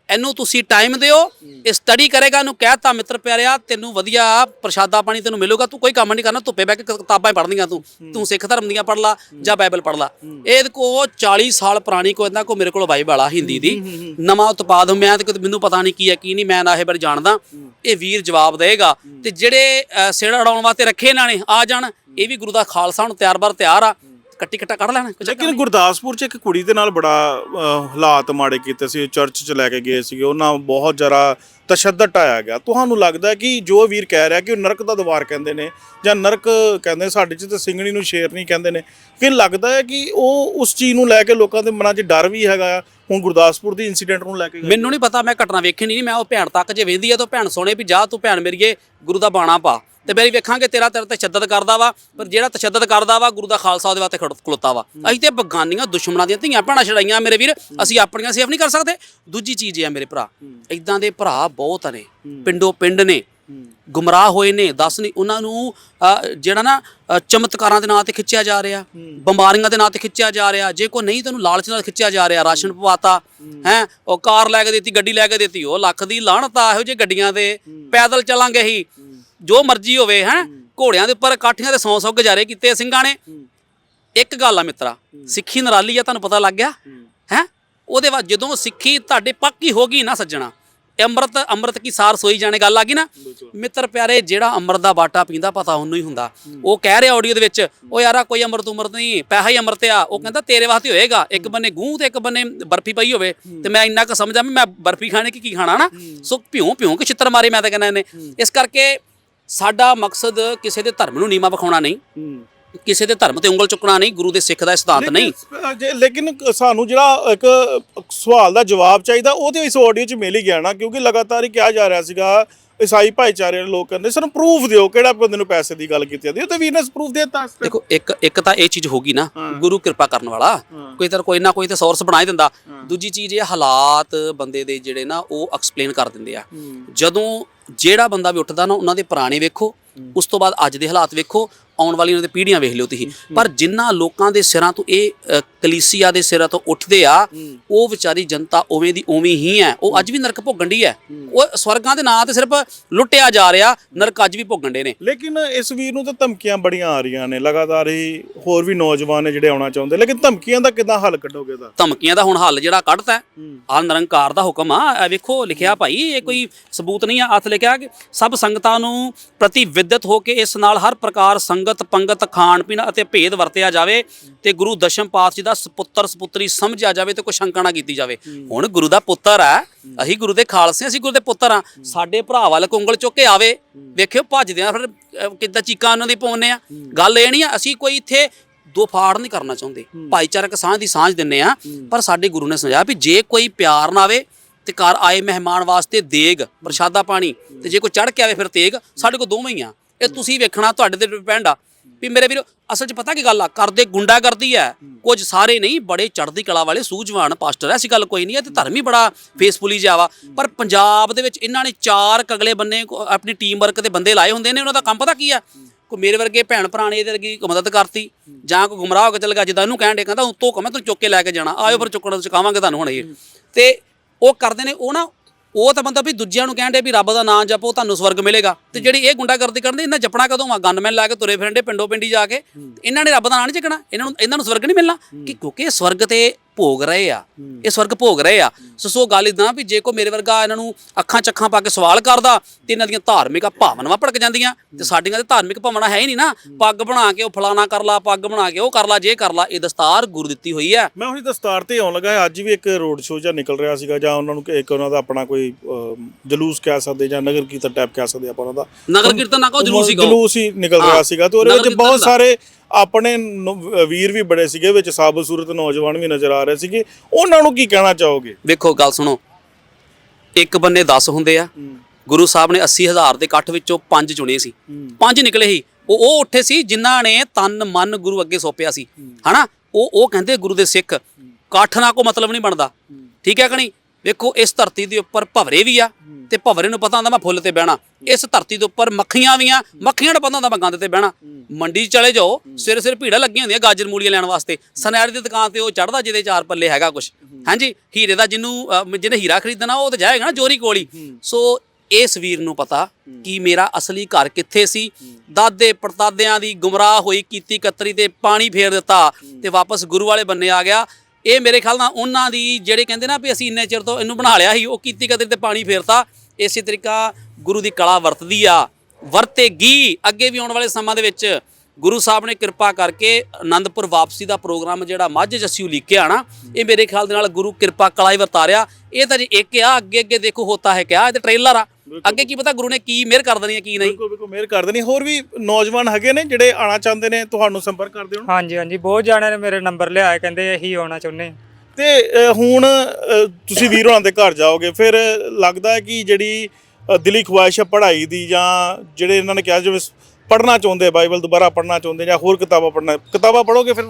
E: ਇਹਨੂੰ ਤੁਸੀਂ ਟਾਈਮ ਦਿਓ ਇਹ ਸਟੱਡੀ ਕਰੇਗਾ ਇਹਨੂੰ ਕਹਿਤਾ ਮਿੱਤਰ ਪਿਆਰਿਆ ਤੈਨੂੰ ਵਧੀਆ ਪ੍ਰਸ਼ਾਦਾ ਪਾਣੀ ਤੈਨੂੰ ਮਿਲੂਗਾ ਤੂੰ ਕੋਈ ਕੰਮ ਨਹੀਂ ਕਰਨਾ ਧੁੱਪੇ ਬਹਿ ਕੇ ਕਿਤਾਬਾਂ ਪੜ੍ਹਨੀਆਂ ਤੂੰ ਤੂੰ ਸਿੱਖ ਧਰਮ ਦੀਆਂ ਪੜ੍ਹ ਲਾ ਜਾਂ ਬਾਈਬਲ ਪੜ੍ਹ ਲਾ। ਇਹ ਕੋ 40 ਸਾਲ ਪੁਰਾਣੀ ਕੋ ਇਹਨਾਂ ਕੋ ਮੇਰੇ ਕੋਲ ਬਾਈਬਲ ਆ ਹਿੰਦੀ ਦੀ। ਨਵਾਂ ਉਤਪਾਦ ਮੈਂ ਤੇ ਮੈਨੂੰ ਪਤਾ ਨਹੀਂ ਕੀ ਹੈ ਕੀ ਨਹੀਂ ਮੈਂ ਨਾ ਇਹ ਬਾਰੇ ਜਾਣਦਾ। ਇਹ ਵੀਰ ਜਵਾਬ ਦੇਗਾ। ਤੇ ਜਿਹੜੇ ਸਿਰ ਅੜਾਉਣ ਵਾਸਤੇ ਰੱਖੇ ਇਹਨਾਂ ਨੇ ਆ ਜਾਣ। ਇਹ ਵੀ ਗੁਰੂ ਦਾ ਖਾਲਸਾ ਹੁਣ ਤਿਆਰ ਬਰ ਤਿਆਰ ਆ। ਕੱਟੀ ਕੱਟਾ ਕੱਢ ਲੈਣਾ ਕੋਈ ਚੱਕਰ
D: ਲੇਕਿਨ ਗੁਰਦਾਸਪੁਰ 'ਚ ਇੱਕ ਕੁੜੀ ਦੇ ਨਾਲ ਬੜਾ ਅਹ, ਹਾਲਾਤ ਮਾੜੇ ਕੀਤੇ ਸੀ ਚਰਚ 'ਚ ਲੈ ਕੇ ਗਏ ਸੀਗੇ ਉਹਨਾਂ ਬਹੁਤ ਜਰਾ ਤਸ਼ੱਦਦ ਆਇਆ ਗਿਆ। ਤੁਹਾਨੂੰ ਲੱਗਦਾ ਕਿ ਜੋ ਵੀਰ ਕਹਿ ਰਿਹਾ ਕਿ ਉਹ ਨਰਕ ਦਾ ਦਵਾਰ ਕਹਿੰਦੇ ਨੇ ਜਾਂ ਨਰਕ ਕਹਿੰਦੇ ਸਾਡੇ 'ਚ ਤਾਂ ਸਿੰਘਣੀ ਨੂੰ ਸ਼ੇਰ ਨਹੀਂ ਕਹਿੰਦੇ ਨੇ ਕਿ ਲੱਗਦਾ ਹੈ ਕਿ ਉਹ ਉਸ ਚੀਜ਼ ਨੂੰ ਲੈ ਕੇ ਲੋਕਾਂ ਦੇ ਮਨਾਂ 'ਚ ਡਰ ਵੀ ਹੈਗਾ ਆ ਹੁਣ ਗੁਰਦਾਸਪੁਰ ਦੀ ਇਨਸੀਡੈਂਟ ਨੂੰ ਲੈ ਕੇ
E: ਮੈਨੂੰ ਨਹੀਂ ਪਤਾ ਮੈਂ ਘਟਨਾ ਵੇਖੀ ਨਹੀਂ ਮੈਂ ਉਹ ਭੈਣ ਤੱਕ ਜੇ ਵੇਂਦੀ ਆ ਤਾਂ ਭੈਣ ਸੋਹਣੇ ਵੀ ਜਾ ਤੂੰ ਭੈਣ ਮੇਰੀਏ ਗੁਰੂ ਦਾ ਬਾਣਾ ਪਾ। ਤੇ ਮੇਰੀ ਵੇਖਾਂਗੇ ਤੇਰਾ ਤੇਰਾ ਤਸ਼ੱਦਦ ਕਰਦਾ ਵਾ ਪਰ ਜਿਹੜਾ ਤਸ਼ੱਦਦ ਕਰਦਾ ਵਾ ਗੁਰੂ ਦਾ ਖਾਲਸਾ ਉਹਦੇ ਵਾਸਤੇ ਖਲੋਤਾ ਵਾ। ਅਸੀਂ ਤੇ ਬਗਾਨੀਆਂ ਦੁਸ਼ਮਣਾਂ ਦੀਆਂ ਧੀਆਂ ਭੈਣਾਂ ਛੜਾਈਆਂ ਮੇਰੇ ਵੀਰ ਅਸੀਂ ਆਪਣੀਆਂ ਸੇਫ ਨਹੀਂ ਕਰ ਸਕਦੇ। ਦੂਜੀ ਚੀਜ਼ ਇਹ ਆ ਮੇਰੇ ਭਰਾ ਇਦਾਂ ਦੇ ਭਰਾ ਬਹੁਤ ਨੇ ਪਿੰਡੋ ਪਿੰਡ ਨੇ ਗੁੰਮਰਾਹ ਹੋਏ ਨੇ ਦੱਸ ਨਹੀਂ ਉਹਨਾਂ ਨੂੰ ਅ, ਜਿਹੜਾ ਨਾ ਚਮਤਕਾਰਾਂ ਦੇ ਨਾਂ ਤੇ ਖਿੱਚਿਆ ਜਾ ਰਿਹਾ ਬਿਮਾਰੀਆਂ ਦੇ ਨਾਂ ਤੇ ਖਿੱਚਿਆ ਜਾ ਰਿਹਾ ਜੇ ਕੋਈ ਨਹੀਂ ਤੈਨੂੰ ਲਾਲਚ ਨਾਲ ਖਿੱਚਿਆ ਜਾ ਰਿਹਾ ਰਾਸ਼ਨ ਪਵਾਤਾ ਹੈ ਉਹ ਕਾਰ ਲੈ ਕੇ ਦਿੱਤੀ ਗੱਡੀ ਲੈ ਕੇ ਦਿੱਤੀ ਉਹ ਲੱਖ ਦੀ ਲਾਹਣਤ ਆ ਇਹੋ ਜਿਹੇ ਗੱਡੀਆਂ ਦੇ ਪੈਦਲ ਚਲਾਂਗੇ ਹੀ ਜੋ ਮਰਜ਼ੀ ਹੋਵੇ ਹੈ? ਘੋੜਿਆਂ ਦੇ ਉੱਪਰ ਕਾਠੀਆਂ ਤੇ ਸੌ ਸੌ ਗੁਜ਼ਾਰੇ ਕੀਤੇ ਸਿੰਘਾਂ ਨੇ। ਇੱਕ ਗੱਲ ਆ ਮਿੱਤਰਾ ਸਿੱਖੀ ਨਰਾਲੀ ਆ ਤੁਹਾਨੂੰ ਪਤਾ ਲੱਗ ਗਿਆ? ਹੈ। ਉਹਦੇ ਬਾਅਦ ਜਦੋਂ ਸਿੱਖੀ ਤੁਹਾਡੇ ਪੱਕੀ ਹੋ ਗਈ ਨਾ ਸੱਜਣਾ। ਅੰਮ੍ਰਿਤ ਅੰਮ੍ਰਿਤ ਕੀ ਸਾਰ ਸੋਈ ਜਾਣੇ ਗੱਲ ਆ ਗਈ ਨਾ? ਮਿੱਤਰ ਪਿਆਰੇ ਜਿਹੜਾ ਅੰਮ੍ਰਿਤ ਦਾ ਬਾਟਾ ਪੀਂਦਾ ਪਤਾ ਉਹਨੂੰ ਹੀ ਹੁੰਦਾ। ਉਹ ਕਹਿ ਰਿਹਾ ਆਡੀਓ ਦੇ ਵਿੱਚ ਉਹ ਯਾਰਾ ਕੋਈ ਅੰਮ੍ਰਿਤ ਉਮਰਤ ਨਹੀਂ ਪੈਸਾ ਹੀ ਅੰਮ੍ਰਿਤ ਆ। ਉਹ ਕਹਿੰਦਾ ਤੇਰੇ ਵਾਸਤੇ ਹੋਏਗਾ। ਇੱਕ ਬੰਨੇ ਗੂੰ ਤੇ ਇੱਕ ਬੰਨੇ ਬਰਫੀ ਪਈ ਹੋਵੇ। ਤੇ ਮੈਂ ਇੰਨਾ ਕੁ ਸਮਝਾਂ ਮੈਂ ਬਰਫੀ ਖਾਣੇ ਕੀ ਕੀ ਖਾਣਾ ਨਾ? ਸੋ ਭਿਉਂ ਭਿਉਂ ਕਿ ਚਿੱਤਰ ਮਾਰੇ ਮੈਂ ਤਾਂ ਕਹਿੰਦਾ ਇਹਨੇ। ਇਸ ਕਰਕੇ ਸਾਡਾ ਮਕਸਦ ਕਿਸੇ ਦੇ ਧਰਮ ਨੂੰ ਨੀਮਾ ਵਿਖਾਉਣਾ ਨਹੀਂ। ਕਿਸੇ ਦੇ ਧਰਮ ਤੇ ਉਂਗਲ ਚੁੱਕਣਾ ਨਹੀਂ ਗੁਰੂ ਦੇ ਸਿੱਖ ਦਾ ਇਹ ਸਿਧਾਂਤ ਨਹੀਂ।
D: ਲੇਕਿਨ- ਜੇ- ਲੇਕਿਨ ਸਾਨੂੰ ਜਿਹੜਾ ਇੱਕ ਸਵਾਲ ਦਾ ਜਵਾਬ ਚਾਹੀਦਾ ਉਹ ਤੇ ਇਸ ਆਡੀਓ 'ਚ ਮਿਲ ਹੀ ਗਿਆ ਨਾ ਕਿਉਂਕਿ ਲਗਾਤਾਰ ਹੀ ਕਿਹਾ ਜਾ ਰਿਹਾ ਸੀਗਾ ਈਸਾਈ ਭਾਈਚਾਰੇ ਦੇ ਲੋਕ ਕਹਿੰਦੇ ਸਾਨੂੰ ਪ੍ਰੂਫ ਦਿਓ ਕਿਹੜਾ ਬੰਦੇ ਨੂੰ ਪੈਸੇ ਦੀ ਗੱਲ ਕੀਤੀ ਜਾਂਦੀ ਹੈ। ਤੇ ਵੀਨਸ ਪ੍ਰੂਫ ਦੇ ਤਾਂ
E: ਦੇਖੋ ਇੱਕ ਇੱਕ ਤਾਂ ਇਹ ਚੀਜ਼ ਹੋਗੀ ਨਾ ਗੁਰੂ ਕਿਰਪਾ ਕਰਨ ਵਾਲਾ ਕੋਈ ਤਾਂ ਕੋਈ ਨਾ ਕੋਈ ਤਾਂ ਸੋਰਸ ਬਣਾ ਹੀ ਦਿੰਦਾ। ਦੂਜੀ ਚੀਜ਼ ਇਹ ਹਾਲਾਤ ਬੰਦੇ ਦੇ ਜਿਹੜੇ ਨਾ ਉਹ ਐਕਸਪਲੇਨ ਕਰ ਦਿੰਦੇ ਆ। ਜਦੋਂ ਜਿਹੜਾ ਬੰਦਾ ਵੀ ਉੱਠਦਾ ਨਾ ਉਹਨਾਂ ਦੇ ਪੁਰਾਣੇ ਵੇਖੋ ਉਸ ਤੋਂ ਬਾਅਦ ਅੱਜ ਦੇ ਹਾਲਾਤ ਵੇਖੋ ਆਉਣ ਵਾਲੀ ਉਹਨਾਂ ਦੇ ਪੀੜ੍ਹੀਆਂ ਵੇਖ ਲਿਓ ਤੁਸੀਂ। ਪਰ ਜਿਨ੍ਹਾਂ ਲੋਕਾਂ ਦੇ ਸਿਰਾਂ ਤੋਂ ਇਹ ਅ, ਕਲੀਸਿਆ ਦੇ ਸਿਰਾਂ ਤੋਂ ਉੱਠਦੇ ਆ ਉਹ ਵਿਚਾਰੀ ਜਨਤਾ ਉਵੇਂ ਦੀ ਉਵੇਂ ਹੀ ਹੈ। ਉਹ ਅੱਜ ਵੀ ਨਰਕ ਭੋਗਣ ਦੀ ਹੈ। ਉਹ ਸਵਰਗਾਂ ਦੇ ਨਾਂ ਤੇ ਸਿਰਫ ਲੁੱਟਿਆ ਜਾ ਰਿਹਾ ਨਰਕ ਅੱਜ ਵੀ ਭੋਗਣ ਦੇ ਨੇ।
D: ਲੇਕਿਨ ਇਸ ਵੀਰ ਨੂੰ ਤਾਂ ਧਮਕੀਆਂ ਬੜੀਆਂ ਆ ਰਹੀਆਂ ਨੇ। ਲਗਾਤਾਰ ਹੀ ਹੋਰ ਵੀ ਨੌਜਵਾਨ ਨੇ ਜਿਹੜੇ ਆਉਣਾ ਚਾਹੁੰਦੇ। ਲੇਕਿਨ ਧਮਕੀਆਂ ਦਾ ਕਿਦਾਂ ਹੱਲ ਕੱਢੋਗੇ ਦਾ
E: ਧਮਕੀਆਂ ਦਾ ਹੁਣ ਹੱਲ ਜਿਹੜਾ ਕੱਢਤਾ ਹੈ ਆ ਨਿਰੰਕਾਰ ਦਾ ਹੁਕਮ ਆ। ਇਹ ਵੇਖੋ ਲਿਖਿਆ ਭਾਈ ਇਹ ਕੋਈ ਸਬੂਤ ਨਹੀਂ ਆ। ਹੱਥ ਲਿਖਿਆ ਕਿ ਸਭ ਸੰਗਤਾਂ ਨੂੰ ਪ੍ਰਤੀ ਵਿਦਿਤ ਹੋ ਕੇ ਇਸ ਨਾਲ ਹਰ ਪ੍ਰਕਾਰ ਸੰਗਤ ਪੰਗਤ ਖਾਣ ਪੀਣ ਅਤੇ ਭੇਦ ਵਰਤਿਆ ਜਾਵੇ ਤੇ ਗੁਰੂ ਦਸ਼ਮ ਪਾਤਸ਼ਾਹ ਦਾ ਸੁਪੁੱਤਰ ਸੁਪੁੱਤਰੀ ਸਮਝਿਆ ਜਾਵੇ ਤੇ ਕੋਈ ਸ਼ੰਕਾ ਨਾ ਕੀਤੀ ਜਾਵੇ। ਹੁਣ ਗੁਰੂ ਦਾ ਪੁੱਤਰ ਹੈ, ਅਸੀਂ ਗੁਰੂ ਦੇ ਖਾਲਸੇ ਅਸੀਂ ਗੁਰੂ ਦੇ ਪੁੱਤਰ ਆ ਸਾਡੇ ਭਰਾ ਵੱਲ ਉਂਗਲ ਚੁੱਕ ਕੇ ਆਵੇ, ਵੇਖਿਓ ਭੱਜਦੇ ਆ, ਫਿਰ ਕਿੱਦਾਂ ਚੀਕਾਂ ਉਹਨਾਂ ਦੀ ਪਾਉਂਦੇ ਆ। ਗੱਲ ਇਹ ਨਹੀਂ ਆ, ਅਸੀਂ ਕੋਈ ਇੱਥੇ ਦੋ ਫਾੜ ਨਹੀਂ ਕਰਨਾ ਚਾਹੁੰਦੇ। ਭਾਈਚਾਰਕ ਸਾਂਝ ਦੀ ਸਾਂਝ ਦਿੰਨੇ ਆ, ਪਰ ਸਾਡੇ ਗੁਰੂ ਨੇ ਸਮਝਾਇਆ ਵੀ ਜੇ ਕੋਈ ਪਿਆਰ ਨਾ ਆਵੇ ਤੇ ਘਰ ਆਏ ਮਹਿਮਾਨ ਵਾਸਤੇ ਦੇਗ, ਪ੍ਰਸ਼ਾਦਾ ਪਾਣੀ, ਤੇ ਜੇ ਕੋਈ ਚੜ ਕੇ ਆਵੇ ਫਿਰ ਤੇਗ, ਸਾਡੇ ਕੋਲ ਦੋਵੇਂ ਹੀ ਆ। ਇਹ ਤੁਸੀਂ ਵੇਖਣਾ ਤੁਹਾਡੇ ਤੇ ਡਿਪੈਂਡ ਆ ਵੀ ਮੇਰੇ ਵੀਰ, ਅਸਲ 'ਚ ਪਤਾ ਕੀ ਗੱਲ ਆ? ਕਰਦੇ ਗੁੰਡਾ ਕਰਦੀ ਹੈ। ਕੁਝ ਸਾਰੇ ਨਹੀਂ, ਬੜੇ ਚੜ੍ਹਦੀ ਕਲਾ ਵਾਲੇ, ਸੂਝਵਾਨ ਪਾਸਟਰ ਐ ਐਸੀ ਗੱਲ ਕੋਈ ਨਹੀਂ ਹੈ, ਤੇ ਧਰਮ ਹੀ ਬੜਾ ਫੇਸਫੁਲੀ ਜਿਹਾ ਵਾ। ਪਰ ਪੰਜਾਬ ਦੇ ਵਿੱਚ ਇਹਨਾਂ ਨੇ ਚਾਰ ਕਗਲੇ ਬੰਨੇ ਕੋ- ਆਪਣੀ ਟੀਮ ਵਰਕ ਦੇ ਬੰਦੇ ਲਾਏ ਹੁੰਦੇ ਨੇ, ਉਹਨਾਂ ਦਾ ਕੰਮ ਪਤਾ ਕੀ ਆ ਕੋਈ ਮੇਰੇ ਵਰਗੇ ਭੈਣ ਭਰਾ ਨੇ ਇਹਦੇ ਵਰਗੀ ਕੋਈ ਮਦਦ ਕਰਤੀ, ਜਾਂ ਕੋਈ ਗੁੰਮਰਾਹ ਹੋ ਕੇ ਚੱਲ ਗਿਆ, ਜਿੱਦਾਂ ਇਹਨੂੰ ਕਹਿਣ ਦੇ ਕਹਿੰਦਾ, ਉੱਤੋਂ ਕਮੇ ਤੂੰ ਚੁੱਕ ਕੇ ਲੈ ਕੇ ਜਾਣਾ, ਆਇਓ ਫਿਰ ਚੁੱਕਣ, ਚੁਕਾਵਾਂਗੇ ਤੁਹਾਨੂੰ ਹੁਣ ਇਹ। ਤੇ ਉਹ ਕਰਦੇ ਨੇ, ਉਹ ਨਾ ਉਹ ਤਾਂ ਬੰਦਾ ਵੀ ਦੂਜਿਆਂ ਨੂੰ ਕਹਿਣ ਦੇ ਵੀ ਰੱਬ ਦਾ ਨਾਮ ਜਪੋ ਤੁਹਾਨੂੰ ਸਵਰਗ ਮਿਲੇਗਾ। ਤੇ ਜਿਹੜੀ ਇਹ ਗੁੰਡਾਗਰਦੀ ਕਰਦੇ ਇਹਨਾਂ ਜਪਣਾ ਕਦੋਂ ਆ ਗਨਮੈਨ ਲਾ ਕੇ ਤੁਰੇ ਫਿਰਦੇ ਪਿੰਡੋ ਪਿੰਡੀ ਜਾ ਕੇ। ਇਹਨਾਂ ਨੇ ਰੱਬ ਦਾ ਨਾਮ ਨਹੀਂ ਚੱਕਣਾ ਇਹਨਾਂ ਨੂੰ ਇਹਨਾਂ ਨੂੰ ਸਵਰਗ ਨਹੀਂ ਮਿਲਣਾ। ਕਿ ਕਿਉਂਕਿ ਸਵਰਗ ਤੇ ਭੋਗ ਰਹੇ ਆ। ਇਹ ਸਵਰਗ ਭੋਗ ਰਹੇ ਆ। ਸੋ ਸੋ ਗੱਲ ਇਦਾਂ ਵੀ ਜੇ ਕੋ ਮੇਰੇ ਵਰਗਾ ਇਹਨਾਂ ਨੂੰ ਅੱਖਾਂ ਚੱਖਾਂ ਪਾ ਕੇ ਸਵਾਲ ਕਰਦਾ ਤੇ ਇਹਨਾਂ ਦੀਆਂ ਧਾਰਮਿਕ ਭਾਵਨਾਵਾਂ ਭੜਕ ਜਾਂਦੀਆਂ ਤੇ ਸਾਡੀਆਂ ਤੇ ਧਾਰਮਿਕ ਭਾਵਨਾ ਹੈ ਹੀ ਨਹੀਂ ਨਾ। ਪੱਗ ਬਣਾ ਕੇ ਉਹ ਫਲਾਣਾ ਕਰ ਲਾ ਪੱਗ ਬਣਾ ਕੇ ਉਹ ਕਰ ਲਾ ਜੇ ਕਰ ਲਾ ਇਹ ਦਸਤਾਰ ਗੁਰੂ ਦਿੱਤੀ ਹੋਈ ਹੈ।
D: ਮੈਂ ਉਹੀ ਦਸਤਾਰ ਤੇ ਆਉਣ ਲੱਗਾ ਅੱਜ ਵੀ ਇੱਕ ਰੋਡ ਸ਼ੋਅ ਜਾਂ ਨਿਕਲ ਰਿਹਾ ਸੀਗਾ ਜਾਂ ਉਹਨਾਂ ਨੂੰ ਇੱਕ ਉਹਨਾਂ ਦਾ ਆਪਣਾ ਕੋਈ ਜਲੂਸ ਕਹਿ ਸਕਦੇ ਜਾਂ ਨਗਰ ਕੀਰਤਨ ਟੈਪ ਕਹਿ ਸਕਦੇ ਆਪਾਂ ਉਹਨਾਂ ਦਾ।
E: ਨਗਰ ਕੀਰਤਨ ਨਾ ਕਹੋ ਜਲੂਸ ਹੀ ਕਹੋ।
D: ਜਲੂਸ ਹੀ ਨਿਕਲ ਰਿਹਾ ਸੀਗਾ ਤੇ ਉਹਦੇ ਵਿੱਚ ਬਹੁਤ। ਸਾਰੇ ਆਪਣੇ ਵੀਰ ਵੀ ਬੜੇ ਸੀਗੇ ਵਿੱਚ ਸਾਬਤ ਸੂਰਤ ਨੌਜਵਾਨ ਵੀ ਨਜ਼ਰ ਆ ਰਹੇ ਸੀਗੇ। ਉਹਨਾਂ ਨੂੰ ਕੀ ਕਹਿਣਾ ਚਾਹੋਗੇ?
E: ਵੇਖੋ ਗੱਲ ਸੁਣੋ। ਇੱਕ ਬੰਨੇ 10 ਹੁੰਦੇ ਆ। ਗੁਰੂ ਸਾਹਿਬ ਨੇ 80000 ਦੇ ਇਕੱਠ ਵਿੱਚੋਂ ਪੰਜ ਚੁਣੇ ਸੀ। ਪੰਜ ਨਿਕਲੇ ਸੀ। ਉਹ ਉਹ ਉੱਠੇ ਸੀ ਜਿਨ੍ਹਾਂ ਨੇ ਤਨ ਮਨ ਗੁਰੂ ਅੱਗੇ ਸੌਪਿਆ ਸੀ। ਹਨਾ? ਉਹ ਉਹ ਕਹਿੰਦੇ ਗੁਰੂ ਦੇ ਸਿੱਖ। ਇਕੱਠ ਨਾਲ ਕੋ ਮਤਲਬ ਨਹੀਂ ਬਣਦਾ। ਠੀਕ ਹੈ ਕਿ ਨਹੀਂ? ਵੇਖੋ ਇਸ ਧਰਤੀ ਦੇ ਉੱਪਰ ਭਵਰੇ ਵੀ ਆ ਤੇ ਭਵਰੇ ਨੂੰ ਪਤਾ ਹੁੰਦਾ ਮੈਂ ਫੁੱਲ ਤੇ ਬਹਿਣਾ। ਇਸ ਧਰਤੀ ਦੇ ਉੱਪਰ ਮੱਖੀਆਂ ਵੀ ਆ ਮੱਖੀਆਂ ਨੂੰ ਪਤਾ ਹੁੰਦਾ ਮੈਂ ਗੰਦ ਤੇ ਬਹਿਣਾ। ਮੰਡੀ 'ਚ ਚਲੇ ਜਾਓ ਸਿਰ ਸਿਰ ਭੀੜਾਂ ਲੱਗੀਆਂ ਹੁੰਦੀਆਂ ਗਾਜਰ ਮੂਲੀਆਂ ਲੈਣ ਵਾਸਤੇ। ਸਨੈੜ ਦੀ ਦੁਕਾਨ ਤੇ ਉਹ ਚੜਦਾ ਜਿਹਦੇ ਚਾਰ ਪੱਲੇ ਹੈਗਾ ਕੁਝ ਹਾਂਜੀ ਹੀਰੇ ਦਾ ਅਹ, ਜਿਹਨੇ ਹੀਰਾ ਖਰੀਦਣਾ ਉਹ ਤੇ ਜਾਏਗਾ ਨਾ ਜੋਰੀ ਕੋਲੀ ਸੋ ਇਸ ਵੀਰ ਨੂੰ ਪਤਾ ਕਿ ਮੇਰਾ ਅਸਲੀ ਘਰ ਕਿੱਥੇ ਸੀ। ਦਾਦੇ ਪੜਦਾਦਿਆਂ ਦੀ ਗੁੰਮਰਾਹ ਹੋਈ ਕੀਤੀ ਕਤਰੀ ਤੇ ਪਾਣੀ ਫੇਰ ਦਿੱਤਾ ਤੇ ਵਾਪਸ ਗੁਰੂ ਵਾਲੇ ਬੰਨੇ ਆ ਗਿਆ। ਇਹ ਮੇਰੇ ਖਿਆਲ ਨਾਲ ਉਹਨਾਂ ਦੀ ਜਿਹੜੇ ਕਹਿੰਦੇ ਨਾ ਵੀ ਅਸੀਂ ਇੰਨੇ ਚਿਰ ਤੋਂ ਇਹਨੂੰ ਬਣਾ ਲਿਆ ਸੀ, ਉਹ ਕੀਤੀ ਕਤਰੀ ਤੇ ਪਾਣੀ ਫੇਰਤਾ। ਇਸੇ ਤਰੀਕਾ ਗੁਰੂ ਦੀ ਕਲਾ ਵਰਤਦੀ ਆ, ਵਰਤੇਗੀ, ਅੱਗੇ ਵੀ ਆਉਣ ਵਾਲੇ ਸਮਾਂ ਦੇ ਵਿੱਚ। ਗੁਰੂ ਸਾਹਿਬ ਨੇ ਕਿਰਪਾ ਕਰਕੇ ਆਨੰਦਪੁਰ ਵਾਪਸੀ ਦਾ ਪ੍ਰੋਗਰਾਮ ਜਿਹੜਾ ਮੱਝ ਜੱਸੀ ਲਿਖਿਆ ਨਾ ਇਹ ਮੇਰੇ ਖਿਆਲ ਦੇ ਨਾਲ ਗੁਰੂ ਕਿਰਪਾ ਕਲਾ ਹੀ ਵਰਤਾਰਿਆ। ਇਹ ਤਾਂ ਜੀ ਇੱਕ ਆ ਅੱਗੇ ਅੱਗੇ ਦੇਖੋ ਹੋਤਾ ਹੈ ਕਿਆ ਇਹ ਤਾਂ ਟ੍ਰੇਲਰ ਆ। ਅੱਗੇ ਕੀ ਪਤਾ ਗੁਰੂ ਨੇ ਕੀ ਮਿਹਰ ਕਰ ਦੇਣੀ ਹੈ ਕੀ ਨਹੀਂ।
D: ਬਿਲਕੁਲ ਬਿਲਕੁਲ ਮਿਹਰ ਕਰ ਦੇਣੀ। ਹੋਰ ਵੀ ਨੌਜਵਾਨ ਹੈਗੇ ਨੇ ਜਿਹੜੇ ਆਣਾ ਚਾਹੁੰਦੇ ਨੇ ਤੁਹਾਨੂੰ ਸੰਪਰਕ ਕਰਦੇ ਹੋਣ?
C: ਹਾਂਜੀ ਹਾਂਜੀ ਬਹੁਤ ਜਾਣਿਆਂ ਨੇ ਮੇਰੇ ਨੰਬਰ ਲਿਆਇਆ ਕਹਿੰਦੇ ਇਹੀ ਆਉਣਾ ਚਾਹੁੰਦੇ।
D: ਤੇ ਅ, ਹੁਣ ਅ, ਤੁਸੀਂ ਵੀਰ ਹੋਣਾ ਦੇ ਘਰ ਜਾਓਗੇ ਫਿਰ ਲੱਗਦਾ ਹੈ ਕਿ ਜਿਹੜੀ ਅ, ਦਿਲੀ ਖੁਆਇਸ਼ ਹੈ ਪੜ੍ਹਾਈ ਦੀ ਜਾਂ ਜਿਹੜੇ ਇਹਨਾਂ ਨੇ ਕਿਹਾ ਜਿਵੇਂ ਪੜ੍ਹਨਾ ਚਾਹੁੰਦੇ ਬਾਈਬਲ ਦੁਬਾਰਾ ਪੜ੍ਹਨਾ ਚਾਹੁੰਦੇ ਜਾਂ ਹੋਰ ਕਿਤਾਬਾਂ ਪੜ੍ਹਨਾ ਕਿਤਾਬਾਂ ਪੜ੍ਹੋਗੇ ਫਿਰ?